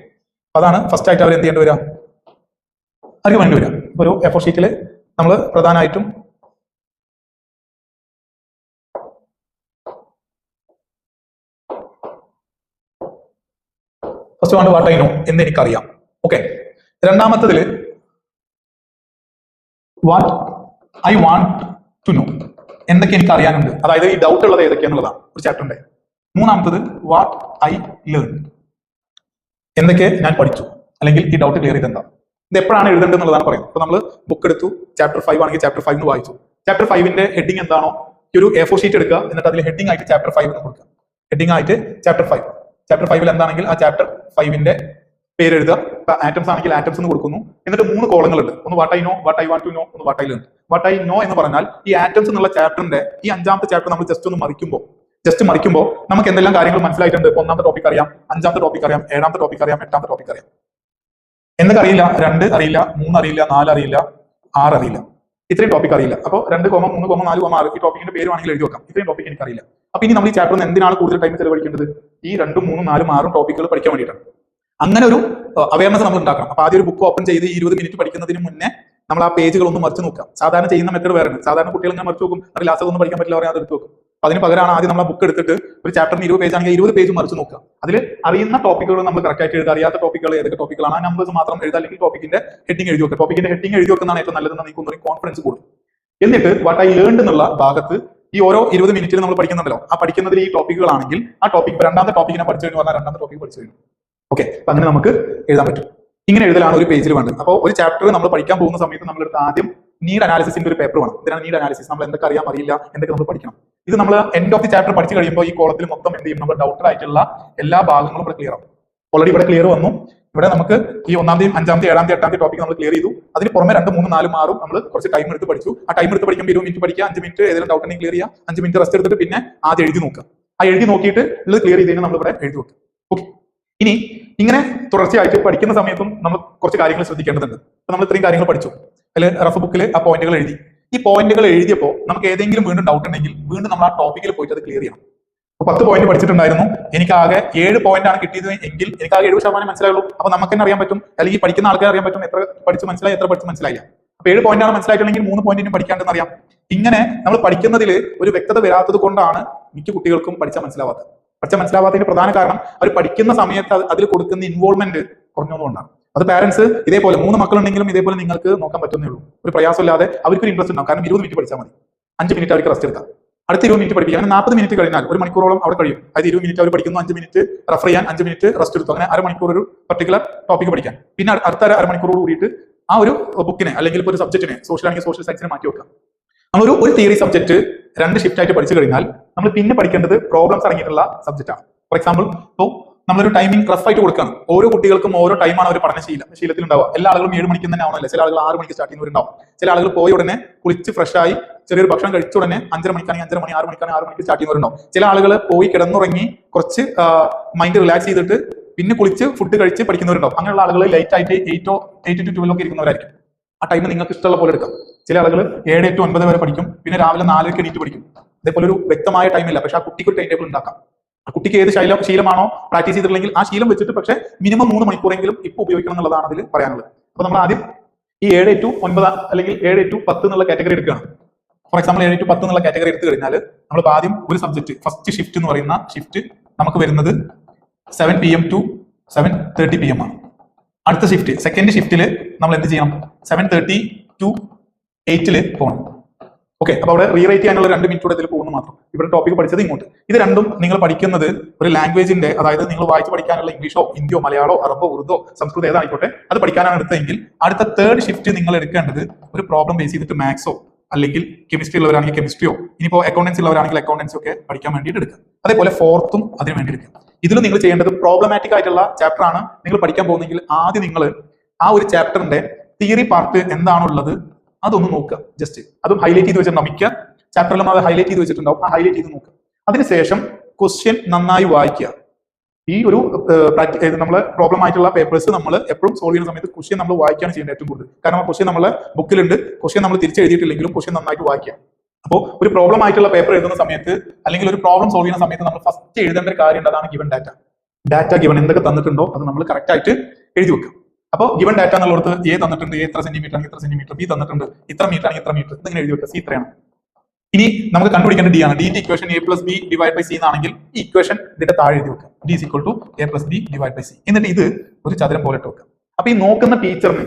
അതാണ് ഫസ്റ്റ് ആയിട്ട് അവർ എന്ത് ചെയ്യേണ്ടി വരിക? അവർക്ക് വേണ്ടി വരിക. ഒരു എ ഫോർ ഷീറ്റിൽ നമ്മൾ പ്രധാനമായിട്ടും ഫസ്റ്റ് വേണ്ട വാട്ട് ഐ നോ എന്ന് എനിക്കറിയാം. Okay രണ്ടാമത്തതിൽ what I want to know എന്തൊക്കെ എനിക്ക് അറിയാനുണ്ട് അതായത് ഈ ഡൗട്ട് ഉള്ളത് ഏതൊക്കെയാന്നുള്ളതാണ്. ഒരു ചാപ്റ്റർ ഉണ്ട്. മൂന്നാമത്തത് വാട്ട് ഐ ലേൺ എന്തൊക്കെ ഞാൻ പഠിച്ചു. അല്ലെങ്കിൽ ഈ ഡൗട്ട് ക്ലിയർ ചെയ്തെന്താ. ഇത് എപ്പോഴാണ് എഴുതേണ്ടത് എന്നുള്ളതാണ് പറയുന്നത്. ഇപ്പൊ നമ്മൾ ബുക്ക് എടുത്തു ചാപ്റ്റർ ഫൈവ് ആണെങ്കിൽ ചാപ്റ്റർ ഫൈവ് എന്ന് വായിച്ചു. ചാപ്റ്റർ ഫൈവിന്റെ ഹെഡിങ് എന്താണോ ഈ ഒരു എ ഫോർ ഷീറ്റ് എടുക്കുക എന്നിട്ട് അതിൽ ഹെഡിങ് ആയിട്ട് ചാപ്റ്റർ ഫൈവ് എന്ന് കൊടുക്കുക. ഹെഡിങ് ആയിട്ട് ചാപ്റ്റർ ഫൈവ് ചാപ്റ്റർ ഫൈവിൽ എന്താണെങ്കിൽ ആ ചാപ്റ്റർ ഫൈവിന്റെ പേര് എഴുതുക. ആറ്റംസ് ആണെങ്കിൽ ആറ്റംസ് എന്ന് കൊടുക്കുന്നു. എന്നിട്ട് മൂന്ന് കോളങ്ങളുണ്ട്. ഒന്ന് what I know what I want to know ഒന്ന് what I learn what I know എന്ന് പറഞ്ഞാൽ ഈ ആറ്റംസ് എന്നുള്ള ചാപ്റ്ററിന്റെ ഈ അഞ്ചാമത്തെ ചാപ്റ്റർ നമ്മൾ ജസ്റ്റ് ഒന്ന് മറിക്കുമ്പോൾ ജസ്റ്റ് മറിക്കുമ്പോൾ നമുക്ക് എന്തെല്ലാം കാര്യങ്ങൾ മനസ്സിലായിട്ടുണ്ട്? ഒന്നാമത്തെ ടോപ്പിക് അറിയാം അഞ്ചാമത്തെ ടോപ്പിക് അറിയാം ഏഴാമത്തെ ടോപ്പിക് അറിയാം എട്ടാമത്തെ ടോപ്പിക് അറിയാം. എന്തൊക്കെ അറിയില്ല. രണ്ട് അറിയില്ല മൂന്ന് അറിയില്ല നാല് അറിയില്ല ആറ് അറിയില്ല. ഇത്രയും ടോപ്പിക് അറിയില്ല. അപ്പോൾ രണ്ട് കോമ മൂന്ന് കോമ നാല് കോമ ആറ് ഈ ടോപ്പിക്കിന്റെ പേര് വേണമെങ്കിൽ എഴുതി വെക്കാം. ഇത്രയും ടോപ്പിക് എനിക്കറിയില്ല. അപ്പൊ ഇനി നമ്മൾ ഈ ചാപ്റ്ററിൽ എന്തിനാണ് കൂടുതൽ ടൈം ചെലവഴിക്കേണ്ടത്? ഈ രണ്ടും മൂന്നും നാലും ആറും ടോപ്പിക്കുകൾ പഠിക്കാൻ വേണ്ടിയിട്ടാണ്. അങ്ങനെ ഒരു അവയർനെസ് നമ്മൾ ഉണ്ടാക്കണം. അപ്പൊ ആദ്യം ഒരു ബുക്ക് ഓപ്പൺ ചെയ്ത് ഇരുപത് മിനിറ്റ് പഠിക്കുന്നതിന് മുന്നേ നമ്മൾ ആ പേജുകൾ ഒന്ന് മറിച്ച് നോക്കാം. സാധാരണ ചെയ്യുന്ന മെത്തേഡ് വേറെ സാധാരണ കുട്ടികൾ ഇങ്ങനെ മറിച്ച് നോക്കും. അത് ലാസ്റ്റ് ഒന്നും പഠിക്കാൻ പറ്റില്ല പറയാൻ അത് എടുത്ത് നോക്കും അതിന് പകരമാണ് ആദ്യം നമ്മൾ ബുക്ക് എടുത്തിട്ട് ഒരു ചാപ്റ്ററിന് ഇരുപത് പേജ് ആണെങ്കിൽ ഇരുപത് പേജ് മറിച്ച് നോക്കുക. അതിൽ അറിയുന്ന ടോപ്പിക്കുകൾ നമ്മൾ കറക്റ്റ് ആയിട്ട് എഴുതുക അറിയാത്ത ടോപ്പിക്കുകൾ ഏതൊക്കെ ടോപ്പിക്കുകളാണ് ആ നമ്പേഴ്സ് മാത്രം എഴുതുക അല്ലെങ്കിൽ ടോപ്പിക്കിന്റെ ഹെഡിങ് എഴുതി വെക്കുക. ടോപ്പിക്കിന്റെ ഹെഡിങ് എഴുതി വെക്കുന്നതാണ് ഏറ്റവും നല്ലതെന്ന് നിങ്ങൾക്ക് ഒന്നും കോൺഫിഡൻസ് കൂടും. എന്നിട്ട് വാട്ട് ഐ ലേൺഡ് എന്നുള്ള ഭാഗത്ത് ഈ ഓരോ ഇരുപത് മിനിറ്റിൽ നമ്മൾ പഠിക്കുന്നുണ്ടല്ലോ. ആ പഠിക്കുന്നതിൽ ഈ ടോപ്പിക്കുകളാണെങ്കിൽ ആ ടോപ്പിക് രണ്ടാമത്തെ ടോപ്പിക്കിനെ പഠിച്ചു കഴിഞ്ഞു പറഞ്ഞാൽ രണ്ടാമത്തെ ടോപ്പിക് പഠിച്ചു കഴിഞ്ഞു. ഓക്കെ അപ്പൊ അങ്ങനെ നമുക്ക് എഴുതാൻ പറ്റും. ഇങ്ങനെ എഴുതലാണ് ഒരു പേജിൽ വേണ്ടത്. അപ്പോൾ ഒരു ചാപ്റ്റർ നമ്മൾ പഠിക്കാൻ പോകുന്ന സമയത്ത് നമ്മൾ എടുത്ത് ആദ്യം നീഡ് അനാലിസിന്റെ ഒരു പേപ്പർ വേണം. ഇതിനാണ് നീഡ് അനാലിസിസ് നമ്മൾ എന്തൊക്കെ അറിയാൻ അറിയില്ല എന്തൊക്കെ നമ്മൾ പഠിക്കണം? ഇത് നമ്മൾ എൻഡ് ഓഫ് ദി ചാപ്റ്റർ പഠിച്ചു കഴിയുമ്പോൾ ഈ കോളത്തിൽ മൊത്തം എന്ത് ചെയ്യും? നമ്മൾ ഡൗട്ടഡ് ആയിട്ടുള്ള എല്ലാ ഭാഗങ്ങളും ഇവിടെ ക്ലിയർ ആവും. ഓൾറെഡി ഇവിടെ ക്ലിയർ വന്നു. ഇവിടെ നമുക്ക് ഈ ഒന്നാമത്തെയും അഞ്ചാമത്തെ ഏഴാമത്തെ എട്ടാമത്തെ ടോപ്പിക് നമ്മൾ ക്ലിയർ ചെയ്തു. അതിന് പുറമെ രണ്ട് മൂന്ന് നാല് മാറും. നമ്മൾ കുറച്ച് ടൈം എടുത്ത് പഠിച്ചു. ആ ടൈം എടുത്ത് പഠിക്കുമ്പോൾ ഇരുപത് മിനിറ്റ് പഠിക്കുക അഞ്ച് മിനിറ്റ് ഏതെങ്കിലും ഡൗട്ട് ഉണ്ടെങ്കിൽ ക്ലിയർ ചെയ്യുക അഞ്ച് മിനിറ്റ് റെസ്റ്റ് എടുത്തിട്ട് പിന്നെ ആദ്യം എഴുതി നോക്കുക. ആ എഴുതി നോക്കിയിട്ട് ഉള്ളത് ക്ലിയർ ചെയ്ത് നമ്മൾ ഇവിടെ എഴുതി വെക്കുക. ഓക്കെ ഇനി ഇങ്ങനെ തുടർച്ചയായിട്ട് പഠിക്കുന്ന സമയത്തും നമ്മൾ കുറച്ച് കാര്യങ്ങൾ ശ്രദ്ധിക്കേണ്ടതുണ്ട്. അപ്പൊ നമ്മൾ ഇത്രയും കാര്യങ്ങൾ പഠിച്ചു. അതിൽ റഫ് ബുക്കിൽ ആ പോയിന്റുകൾ എഴുതി. ഈ പോയിന്റുകൾ എഴുതിയപ്പോൾ നമുക്ക് ഏതെങ്കിലും വീണ്ടും ഡൗട്ട് ഉണ്ടെങ്കിൽ വീണ്ടും നമ്മൾ ആ ടോപ്പിക്കിൽ പോയിട്ട് അത് ക്ലിയർ ചെയ്യണം. അപ്പൊ പത്ത് പോയിന്റ് പഠിച്ചിട്ടുണ്ടായിരുന്നു. എനിക്ക് ആകെ ഏഴ് പോയിന്റ് ആണ് കിട്ടിയത് എങ്കിൽ എനിക്ക് ആകെ എഴുപത് ശതമാനം മനസ്സിലായുള്ളൂ. അപ്പൊ നമുക്ക് തന്നെ അറിയാൻ പറ്റും. അല്ലെങ്കിൽ പഠിക്കുന്ന ആൾക്കാർ അറിയാൻ പറ്റും. എത്ര പഠിച്ച് മനസ്സിലായി എത്ര പഠിച്ച് മനസ്സിലായില്ല. അപ്പൊ ഏഴ് പോയിന്റ് ആണ് മനസ്സിലായിട്ടുണ്ടെങ്കിൽ മൂന്ന് പോയിന്റ് ഇനി പഠിക്കാണ്ടെന്ന് അറിയാം. ഇങ്ങനെ നമ്മൾ പഠിക്കുന്നതിൽ ഒരു വ്യക്തത വരാത്തത് കൊണ്ടാണ് മിക്ക കുട്ടികൾക്കും പഠിച്ച മനസ്സിലാവാത്തത്. പഠിച്ച മനസ്സിലാവാത്തതിന്റെ പ്രധാന കാരണം അവർ പഠിക്കുന്ന സമയത്ത് അത് അതിൽ കൊടുക്കുന്ന ഇൻവോൾവ്മെന്റ് കുറഞ്ഞതുകൊണ്ടാണ്. അത് പാരന്റ്സ് ഇതേപോലെ മൂന്ന് മക്കളുണ്ടെങ്കിലും ഇതേപോലെ നിങ്ങൾക്ക് നോക്കാൻ പറ്റുന്നേ ഉള്ളൂ. ഒരു പ്രയാസമില്ലാതെ അവർക്ക് ഒരു ഇൻട്രസ്റ്റ് ഉണ്ടാവും. കാരണം ഇരുപത് മിനിറ്റ് പഠിച്ചാൽ മതി. അഞ്ച് മിനിറ്റ് അവർക്ക് റെസ്റ്റ് എടുക്കാം. അടുത്ത ഇരുപത് മിനിറ്റ് പഠിപ്പിക്കുക അങ്ങനെ നാൽപ്പത് മിനിറ്റ് കഴിഞ്ഞാൽ ഒരു മണിക്കൂറോളം അവിടെ കഴിയും. അതായത് ഇരുപത് മിനിറ്റ് അവർ പഠിക്കുന്നു അഞ്ച് മിനിറ്റ് റെഫർ ചെയ്യാൻ അഞ്ച് മിനിറ്റ് റെസ്റ്റ് എടുത്തു. അങ്ങനെ അരമണിക്കൂർ ഒരു പർട്ടിക്കുലർ ടോപ്പിക് പഠിക്കാൻ പിന്നെ അടുത്ത അര- അരമണിക്കൂറോട് കൂടിയിട്ട് ആ ഒരു ബുക്കിനെ അല്ലെങ്കിൽ ഇപ്പോൾ ഒരു സബ്ജക്റ്റിനെ സോഷ്യൽ ആണെങ്കിൽ സോഷ്യൽ സയൻസിനെ മാറ്റി വെക്കാം. നമ്മളൊരു ഒരു തിയറി സബ്ജക്റ്റ് രണ്ട് ഷിഫ്റ്റ് ആയിട്ട് പഠിച്ചു കഴിഞ്ഞാൽ നമ്മൾ പിന്നെ പഠിക്കേണ്ടത് പ്രോബ്ലംസ് അടങ്ങിയിട്ടുള്ള സബ്ജക്റ്റാണ് ഫോർ എക്സാമ്പിൾ ഇപ്പോൾ നമ്മളൊരു ടൈമിംഗ് റഫ് ആയിട്ട് കൊടുക്കണം. ഓരോ കുട്ടികൾക്കും ഓരോ ടൈമാണ് അവർ പഠന ശീലം ശീലത്തിൽ ഉണ്ടാവുക എല്ലാ ആളുകളും ഏഴ് മണിക്ക് തന്നെ ആവണമല്ല? ചില ആളുകൾ ആറ് മണിക്ക് സ്റ്റാർട്ട് ചെയ്യുന്നവരുണ്ടാവും. ചില ആളുകൾ പോയി ഉടനെ കുളിച്ച് ഫ്രഷ് ആയി ചെറിയൊരു ഭക്ഷണം കഴിച്ച ഉടനെ അഞ്ചര മണിക്കാണെങ്കിൽ അഞ്ചര മണി ആറ് മണിക്കാണെങ്കിൽ ആറ് മണിക്ക് സ്റ്റാർട്ട് ചെയ്യുന്നവരുണ്ടാവും. ചില ആളുകൾ പോയി കിടന്നുറങ്ങി കുറച്ച് മൈൻഡ് റിലാക്സ് ചെയ്തിട്ട് പിന്നെ കുളിച്ച് ഫുഡ് കഴിച്ച് പഠിക്കുന്നവരുണ്ടാവും. അങ്ങനെയുള്ള ആളുകൾ ലൈറ്റ് ആയിട്ട് എയ്റ്റോ എയ്റ്റ് ടു ട്വൽവ് ഒക്കെ ഇരിക്കുന്നവരായിരിക്കും. ആ ടൈം നിങ്ങൾക്ക് ഇഷ്ടമുള്ള പോലെ എടുക്കാം. ചില ആളുകൾ ഏഴ് ടു ഒൻപത് വരെ പഠിക്കും. പിന്നെ രാവിലെ നാലരക്ക് എണീറ്റ് പഠിക്കും. അതേപോലെ ഒരു വ്യക്തമായ ടൈമില്ല പക്ഷെ ആ കുട്ടിക്ക് ടൈം ടേബിൾ ഉണ്ടാക്കാം. കുട്ടിക്ക് ഏത് ശൈലം ശീലമാണോ പ്രാക്ടീസ് ചെയ്തിട്ടില്ലെങ്കിൽ ആ ശീലം വെച്ചിട്ട് പക്ഷേ മിനിമം മൂന്ന് മണിക്കൂറെങ്കിലും ഇപ്പൊ ഉപയോഗിക്കണം എന്നുള്ളതാണ് അതിൽ പറയാനുള്ളത്. അപ്പൊ നമ്മൾ ആദ്യം ഈ ഏഴ് ടു ഒൻപത് അല്ലെങ്കിൽ ഏഴ് ടു പത്ത് എന്നുള്ള കാറ്റഗറി എടുക്കുകയാണ്. ഫോർ എക്സാമ്പിൾ ഏഴ് ടു പത്ത് എന്നുള്ള കാറ്റഗറി എടുത്തു കഴിഞ്ഞാൽ നമ്മൾ ആദ്യം ഒരു സബ്ജക്ട് ഫസ്റ്റ് ഷിഫ്റ്റ് എന്ന് പറയുന്ന ഷിഫ്റ്റ് നമുക്ക് വരുന്നത് seven P M to seven thirty P M ആണ്. അടുത്ത ഷിഫ്റ്റ് സെക്കൻഡ് ഷിഫ്റ്റിൽ നമ്മൾ എന്ത് ചെയ്യണം? സെവൻ തേർട്ടി ടു എയ്റ്റിൽ പോകണം ഓക്കെ അപ്പൊ അവിടെ റീറൈറ്റ് ചെയ്യാനുള്ള രണ്ട് മിനിറ്റ് കൂടെ ഇതിൽ പോകുന്നു മാത്രം. ഇവിടെ ടോപ്പിക് പഠിച്ചത് ഇങ്ങോട്ട്. ഇത് രണ്ടും നിങ്ങൾ പഠിക്കുന്നത് ഒരു ലാംഗ്വേജിന്റെ അതായത് നിങ്ങൾ വായിച്ച് പഠിക്കാനുള്ള ഇംഗ്ലീഷോ ഹിന്ദിയോ മലയാളോ അറബോ ഉറുദോ സംസ്കൃതം ഏതായിക്കോട്ടെ അത് പഠിക്കാനാണ് എടുത്തതെങ്കിൽ അടുത്ത തേർഡ് ഷിഫ്റ്റ് നിങ്ങൾ എടുക്കേണ്ടത് ഒരു പ്രോബ്ലം ബേസ് ചെയ്തിട്ട് മാത്സോ അല്ലെങ്കിൽ കെമിസ്ട്രി ഉള്ളവരാണെങ്കിൽ കെമിസ്ട്രിയോ ഇനിയിപ്പോ അക്കൗണ്ടൻസ് ഉള്ളവരാണെങ്കിൽ അക്കൗണ്ടൻസ് ഒക്കെ പഠിക്കാൻ വേണ്ടിയിട്ട് എടുക്കുക. അതേപോലെ ഫോർത്തും അതിന് വേണ്ടി എടുക്കുക. ഇതിൽ നിങ്ങൾ ചെയ്യേണ്ടത് പ്രോബ്ലമാറ്റിക് ആയിട്ടുള്ള ചാപ്റ്റർ ആണ്. നിങ്ങൾ പഠിക്കാൻ പോകുന്നെങ്കിൽ ആദ്യം നിങ്ങൾ ആ ഒരു ചാപ്റ്ററിന്റെ തിയറി പാർട്ട് എന്താണുള്ളത് അതൊന്ന് നോക്കുക. ജസ്റ്റ് അതും ഹൈലൈറ്റ് ചെയ്ത് വെച്ചിട്ടുണ്ടാവും മിക്ക ചാപ്റ്ററിലും അത് ഹൈലൈറ്റ് ചെയ്ത് വെച്ചിട്ടുണ്ടാവും. ആ ഹൈലൈറ്റ് ചെയ്ത് നോക്കുക. അതിനുശേഷം ക്വസ്റ്റ്യൻ നന്നായി വായിക്കുക. ഈ ഒരു നമ്മൾ പ്രോബ്ലം ആയിട്ടുള്ള പേപ്പേഴ്സ് നമ്മൾ എപ്പോഴും സോൾവ് ചെയ്യുന്ന സമയത്ത് ക്വസ്റ്റ്യൻ നമ്മൾ വായിക്കുകയാണ് ചെയ്യേണ്ടത് ഏറ്റവും കൂടുതൽ. കാരണം ആ ക്വസ്റ്റ്യൻ നമ്മളെ ബുക്കിലുണ്ട് ക്വസ്റ്റ്യൻ നമ്മൾ തിരിച്ചെഴുതിയിട്ടില്ലെങ്കിലും ക്വസ്റ്റ്യൻ നന്നായിട്ട് വായിക്കുക. അപ്പോൾ ഒരു പ്രോബ്ലം ആയിട്ടുള്ള പേപ്പർ എഴുതുന്ന സമയത്ത് അല്ലെങ്കിൽ ഒരു പ്രോബ്ലം സോൾവ് ചെയ്യുന്ന സമയത്ത് നമ്മൾ ഫസ്റ്റ് എഴുതേണ്ട ഒരു കാര്യം അതാണ് ഗിവൻ ഡാറ്റ ഡാറ്റ ഗിവൻ എന്തൊക്കെ തന്നിട്ടുണ്ടോ അത് നമ്മൾ കറക്റ്റ് ആയിട്ട് എഴുതി വെക്കുക. അപ്പോൾ ഗിവൺ ഡാറ്റ എന്നുള്ളത് എ തന്നിട്ടുണ്ട്. എ എത്ര സെന്റിമീറ്റർ ആണ്? ഇത്ര സെന്റിമീറ്റർ ബി തന്നിട്ടുണ്ട്. ഇത്ര മീറ്റർ ആണ്? ഇത്ര മീറ്റർ ഇതിങ്ങനെ എഴുതി വെക്കുക. സി ഇത്രയാണ്. ഇനി നമുക്ക് കണ്ടുപിടിക്കേണ്ട ഡി ആണ്. ഡിന്റെ equation A plus B divide by C എന്നാണെങ്കിൽ ഈ ഇക്വേഷൻ ഇതിന്റെ താഴെ എഴുതി വെക്കുക. D is equal to A plus B divide by C എന്നിട്ട് ഇത് ഒരു ചതുരം പോലെ ഇട്ട് വെക്കുക. അപ്പൊ ഈ നോക്കുന്ന ടീച്ചറിന്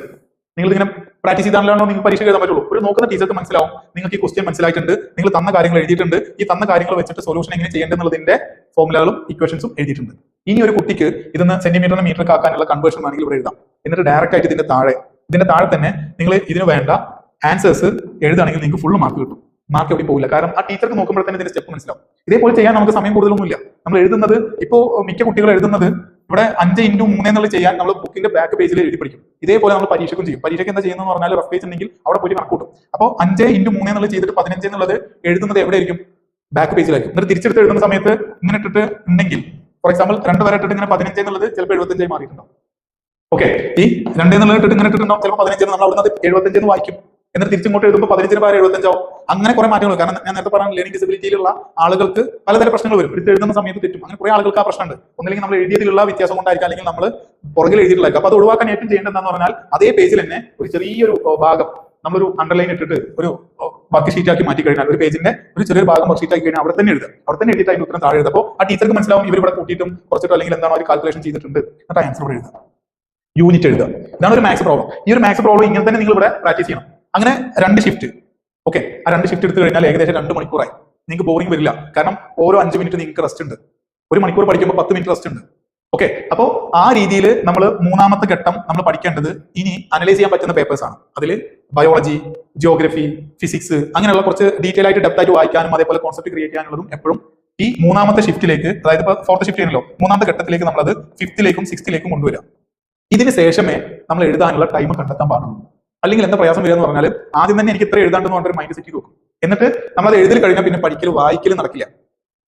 നിങ്ങൾ ഇങ്ങനെ പ്രാക്ടീസ് ചെയ്താണല്ലോ നിങ്ങൾക്ക് പരീക്ഷ എഴുതാൻ പറ്റുള്ളൂ? ഒരു നോക്കുന്ന ടീച്ചർക്ക് മനസ്സിലാവും. നിങ്ങൾക്ക് ഈ ക്വസ്റ്റ്യൻ മനസ്സിലായിട്ടുണ്ട്. നിങ്ങൾ തന്ന കാര്യങ്ങൾ എഴുതിയിട്ടുണ്ട്. ഈ തന്ന കാര്യങ്ങൾ വെച്ചിട്ട് സൊല്യൂഷൻ എങ്ങനെ ചെയ്യേണ്ടതെന്നുള്ളതിന്റെ ഫോർമുലകളും ഇക്വേഷൻസും എഴുതിയിട്ടുണ്ട്. ഇനി ഒരു കുട്ടിക്ക് ഇതൊന്ന് സെന്റിമീറ്ററിന് മീറ്റർ ആക്കാനുള്ള കൺവേർഷൻ വേണമെങ്കിൽ ഇവിടെ എഴുതാം. എന്നിട്ട് ഡയറക്റ്റ് ആയിട്ട് ഇതിന്റെ താഴെ ഇതിന്റെ താഴെ തന്നെ നിങ്ങൾ ഇതിന് വേണ്ട ആൻസേഴ്സ് എഴുതുകയാണെങ്കിൽ നിങ്ങൾക്ക് ഫുൾ മാർക്ക് കിട്ടും. മാർക്ക് എവിടെ പോകില്ല കാരണം ആ ടീച്ചർക്ക് നോക്കുമ്പോൾ തന്നെ ഇതിന്റെ സ്റ്റെപ്പ് മനസ്സിലാവും. ഇതേപോലെ ചെയ്യാൻ നമുക്ക് സമയം കൂടുതലൊന്നുമില്ല നമ്മൾ എഴുതുന്നത് ഇപ്പോൾ മിക്ക കുട്ടികൾ എഴുതുന്നത് ഇവിടെ അഞ്ച് ഇന്റു മൂന്ന് എന്നുള്ളത് ചെയ്യാൻ നമ്മൾ ബുക്കിന്റെ ബാക്ക് പേജിൽ എഴുതി പഠിക്കും. ഇതേപോലെ നമ്മൾ പരീക്ഷയ്ക്കും ചെയ്യും. പരീക്ഷയ്ക്ക് എന്താ ചെയ്യുന്നത് പറഞ്ഞാൽ റഫ് പേജ് ഉണ്ടെങ്കിൽ അവിടെ പോയി കണക്കൂട്ടും അപ്പോൾ അഞ്ച് ഇന്റു മൂന്ന് എന്നുള്ളത് ചെയ്തിട്ട് പതിനഞ്ച് എന്നുള്ളത് എഴുതുന്നത് എവിടെയായിരിക്കും? ബാക്ക് പേജിലായിരിക്കും എന്നിട്ട് തിരിച്ചെടുത്ത് എഴുതുന്ന സമയത്ത് ഇങ്ങനെ ഇട്ടിട്ട് ഉണ്ടെങ്കിൽ ഫോർ എക്സാമ്പിൾ രണ്ട് വരെ ഇട്ടിട്ട് ഇങ്ങനെ പതിനഞ്ച് എന്നുള്ളത് ചിലപ്പോൾ എഴുപത്തഞ്ചായി മാറിയിട്ടുണ്ടാവും. ഓക്കെ ഈ രണ്ടേ രണ്ടേന്നുള്ള ഇട്ടിട്ട് ഇങ്ങനെ ഇട്ടിട്ടുണ്ടാവും. ചിലപ്പോൾ പതിനഞ്ചിന് നമ്മൾ അവിടുന്ന് എഴുപത്തഞ്ചെന്ന് വായിക്കും. എന്നിട്ട് തിരിച്ചിങ്ങോട്ട് എഴുതുമ്പോൾ പതിനഞ്ചിന് പകരം എഴുപത്തഞ്ചാവും. അങ്ങനെ കുറെ മാറ്റങ്ങൾ കാരണം ഞാൻ നേരത്തെ പറഞ്ഞ ലേണിംഗ് ഡിസബിലിറ്റിയിലുള്ള ആളുകൾക്ക് പലതരം പ്രശ്നങ്ങൾ വരും. എടുത്ത് എഴുതുന്ന സമയത്ത് തെറ്റും. അങ്ങനെ കുറെ ആളുകൾക്ക് ആ പ്രശ്നമുണ്ട്. ഒന്നില്ലെങ്കിൽ നമ്മൾ എഴുതിയതിലുള്ള വ്യത്യാസം കൊണ്ടായിരിക്കും. അല്ലെങ്കിൽ നമ്മൾ പുറകിൽ എഴുതിയിട്ടുള്ള അപ്പോൾ അത് ഒഴിവാക്കാൻ ഏറ്റവും ചെയ്യേണ്ടത് എന്താന്ന് പറഞ്ഞാൽ അതേ പേജിൽ തന്നെ ഒരു ചെറിയൊരു ഭാഗം നമ്മളൊരു അണ്ടർലൈൻ ഇട്ടിട്ട് ഒരു വർക്ക് ഷീറ്റാക്കി മാറ്റി കഴിഞ്ഞാൽ ഒരു പേജിന്റെ ഒരു ചെറിയൊരു ഭാഗം വർക്ക് ഷീറ്റ് ആക്കി കഴിഞ്ഞാൽ അവിടെ തന്നെ എഴുതുക. അവിടെ തന്നെ എഴുതിയിട്ട് ഉത്തരം താഴെ എഴുതുമ്പോൾ ആ ടീച്ചർക്ക് മനസ്സിലാവും ഇവർ ഇവിടെ കൂട്ടിയിട്ടും കുറച്ചിട്ടോ അല്ലെങ്കിൽ എന്താണോ ഒരു കാൽക്കുലേഷൻ ചെയ്തിട്ടുണ്ട്. എന്നിട്ട് ആൻസർ എഴുതുക. യൂണിറ്റ് എഴുതുക. ഇതാണ് ഒരു മാക്സ് പ്രോബ്ലം ഈ ഒരു മാക്സ് പ്രോബ്ലം ഇങ്ങനെ തന്നെ നിങ്ങൾ ഇവിടെ പ്രാക്ടീസ് ചെയ്യണം. അങ്ങനെ രണ്ട് ഷിഫ്റ്റ് ഓക്കെ ആ രണ്ട് ഷിഫ്റ്റ് എടുത്തു കഴിഞ്ഞാൽ ഏകദേശം രണ്ട് മണിക്കൂറായി. നിങ്ങൾക്ക് ബോറിംഗ് വരില്ല. കാരണം ഓരോ അഞ്ച് മിനിറ്റ് നിങ്ങൾക്ക് റെസ്റ്റ് ഉണ്ട്. ഒരു മണിക്കൂർ പഠിക്കുമ്പോൾ പത്ത് മിനിറ്റ് റെസ്റ്റ് ഉണ്ട്. ഓക്കെ അപ്പോൾ ആ രീതിയിൽ നമ്മൾ മൂന്നാമത്തെ ഘട്ടം നമ്മൾ പഠിക്കേണ്ടത് ഇനി അനലൈസ് ചെയ്യാൻ പറ്റുന്ന പേപ്പേഴ്സ് ആണ്. അതിൽ ബയോളജി ജിയോഗ്രഫി ഫിസിക്സ് അങ്ങനെയുള്ള കുറച്ച് ഡീറ്റെയിൽ ആയിട്ട് ഡെപ്ത് ആയിട്ട് വായിക്കാനും അതേപോലെ കോൺസെപ്റ്റ് ക്രിയേറ്റ് ചെയ്യാനുള്ളതും എപ്പോഴും ഈ മൂന്നാമത്തെ ഷിഫ്റ്റിലേക്ക് അതായത് ഇപ്പോൾ ഫോർത്ത് ഷിഫ്റ്റ് ചെയ്യണല്ലോ. മൂന്നാമത്തെ ഘട്ടത്തിലേക്ക് നമ്മളത് ഫിഫ്ത്തിലേക്കും സിക്സ്ത്തിലേക്കും കൊണ്ടുവരാം ഇതിന് ശേഷമേ നമ്മൾ എഴുതാനുള്ള ടൈം കണ്ടെത്താൻ പാടുള്ളൂ. അല്ലെങ്കിൽ എന്താ പ്രയാസം വരിക എന്ന് പറഞ്ഞാൽ ആദ്യം തന്നെ എനിക്ക് ഇത്ര എഴുതാണ്ടെന്ന് പറഞ്ഞൊരു മൈൻഡ് സെറ്റ് നോക്കും എന്നിട്ട് നമ്മൾ അത് എഴുതി കഴിഞ്ഞാൽ പിന്നെ പഠിക്കൽ വായിക്കൽ നടക്കില്ല.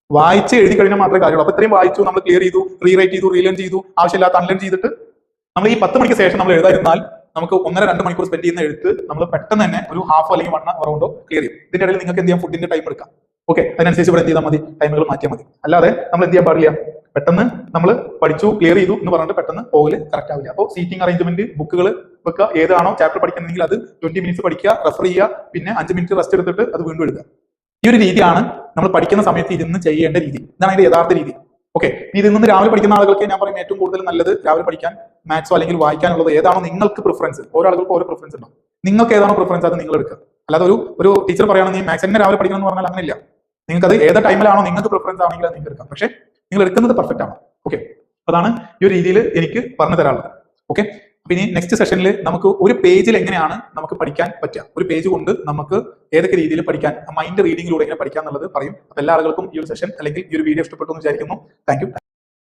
വായിച്ച് എഴുതി കഴിഞ്ഞാൽ മാത്രമേ കാര്യമുള്ളൂ. അപ്പൊ ഇത്രയും വായിച്ചു നമ്മൾ ക്ലിയർ ചെയ്തു റീറൈറ്റ് ചെയ്തു റീലേൺ ചെയ്തു ആവശ്യമില്ലാത്ത അൺലേൺ ചെയ്തിട്ട് നമ്മൾ ഈ പത്ത് മണിക്ക് ശേഷം നമ്മൾ എഴുതാതിരുന്നാൽ നമുക്ക് ഒന്നര രണ്ട് മണിക്കൂർ സ്പെൻഡ് ചെയ്യുന്ന എഴുത്ത് നമ്മൾ പെട്ടെന്ന് തന്നെ ഒരു ഹാഫ് അല്ലെങ്കിൽ വൺ റൗണ്ടോ ക്ലിയർ ചെയ്യും. ഇതിന്റെ ഇടയിൽ നിങ്ങൾക്ക് എന്ത് ചെയ്യാം? ഫുഡിന്റെ ടൈം എടുക്കാം. ഓക്കെ അതിനനുസരിച്ച് ഇവിടെ എന്ത് ചെയ്താൽ മതി? ടൈമുകൾ മാറ്റിയാൽ മതി. അല്ലാതെ നമ്മൾ എന്ത് ചെയ്യാൻ പാടില്ല പെട്ടെന്ന് നമ്മൾ പഠിച്ചു ക്ലിയർ ചെയ്തു എന്ന് പറഞ്ഞിട്ട് പെട്ടെന്ന് പോകൽ കറക്റ്റ് ആവില്ല. അപ്പോൾ സീറ്റിംഗ് അറേഞ്ച്മെന്റ് ബുക്കുകൾ വെക്കുക ഏതാണോ ചാപ്റ്റർ പഠിക്കുന്നതെങ്കിൽ അത് ട്വന്റി മിനിറ്റ്സ് പഠിക്കുക റെഫർ ചെയ്യുക പിന്നെ അഞ്ച് മിനിറ്റ് റെസ്റ്റ് എടുത്തിട്ട് അത് വീണ്ടും എഴുതുക. ഈ ഒരു രീതിയാണ് നമ്മൾ പഠിക്കുന്ന സമയത്ത് ഇരുന്ന് ചെയ്യേണ്ട രീതി. ഇതാണ് അതിന്റെ യഥാർത്ഥ രീതി. ഓക്കെ ഇതിൽ നിന്ന് രാവിലെ പഠിക്കുന്ന ആളുകൾക്ക് ഞാൻ പറയും ഏറ്റവും കൂടുതൽ നല്ലത്. രാവിലെ പഠിക്കാൻ മാത്സോ അല്ലെങ്കിൽ വായിക്കാനുള്ളത് ഏതാണോ നിങ്ങൾക്ക് പ്രിഫറൻസ് ഓരോ ആളുകൾക്ക് ഓരോ പ്രിഫറൻസ് ഉണ്ടാവും. നിങ്ങൾക്ക് ഏതാണോ പ്രിഫറൻസ് അത് നിങ്ങൾ എടുക്കുക. അല്ലാതെ ഒരു ഒരു ടീച്ചർ പറയുകയാണെങ്കിൽ മാത്സ് എന്നെ രാവിലെ പഠിക്കണം എന്ന് പറഞ്ഞാൽ അങ്ങനെയില്ല. നിങ്ങൾക്ക് അത് ഏത് ടൈമിലാണോ നിങ്ങൾക്ക് പ്രിഫറൻസ് ആണെങ്കിൽ അത് നിങ്ങൾക്ക് എടുക്കാം പക്ഷേ നിങ്ങൾ എടുക്കുന്നത് പെർഫെക്റ്റ് ആണ്. ഓക്കെ അതാണ് ഈ ഒരു രീതിയിൽ എനിക്ക് പറഞ്ഞു തരാനുള്ളത്. ഓക്കെ അപ്പൊ ഇനി നെക്സ്റ്റ് സെഷനിൽ നമുക്ക് ഒരു പേജിൽ എങ്ങനെയാണ് നമുക്ക് പഠിക്കാൻ പറ്റുക? ഒരു പേജ് കൊണ്ട് നമുക്ക് ഏതൊക്കെ രീതിയിൽ പഠിക്കാൻ മൈൻഡ് റീഡിങ്ങിലൂടെ എങ്ങനെ പഠിക്കാൻ എന്നുള്ളത് പറയും. അപ്പൊ എല്ലാ ആളുകൾക്കും ഈ ഒരു സെഷൻ അല്ലെങ്കിൽ ഈ ഒരു വീഡിയോ ഇഷ്ടപ്പെട്ടു എന്ന് വിചാരിക്കുന്നു. താങ്ക്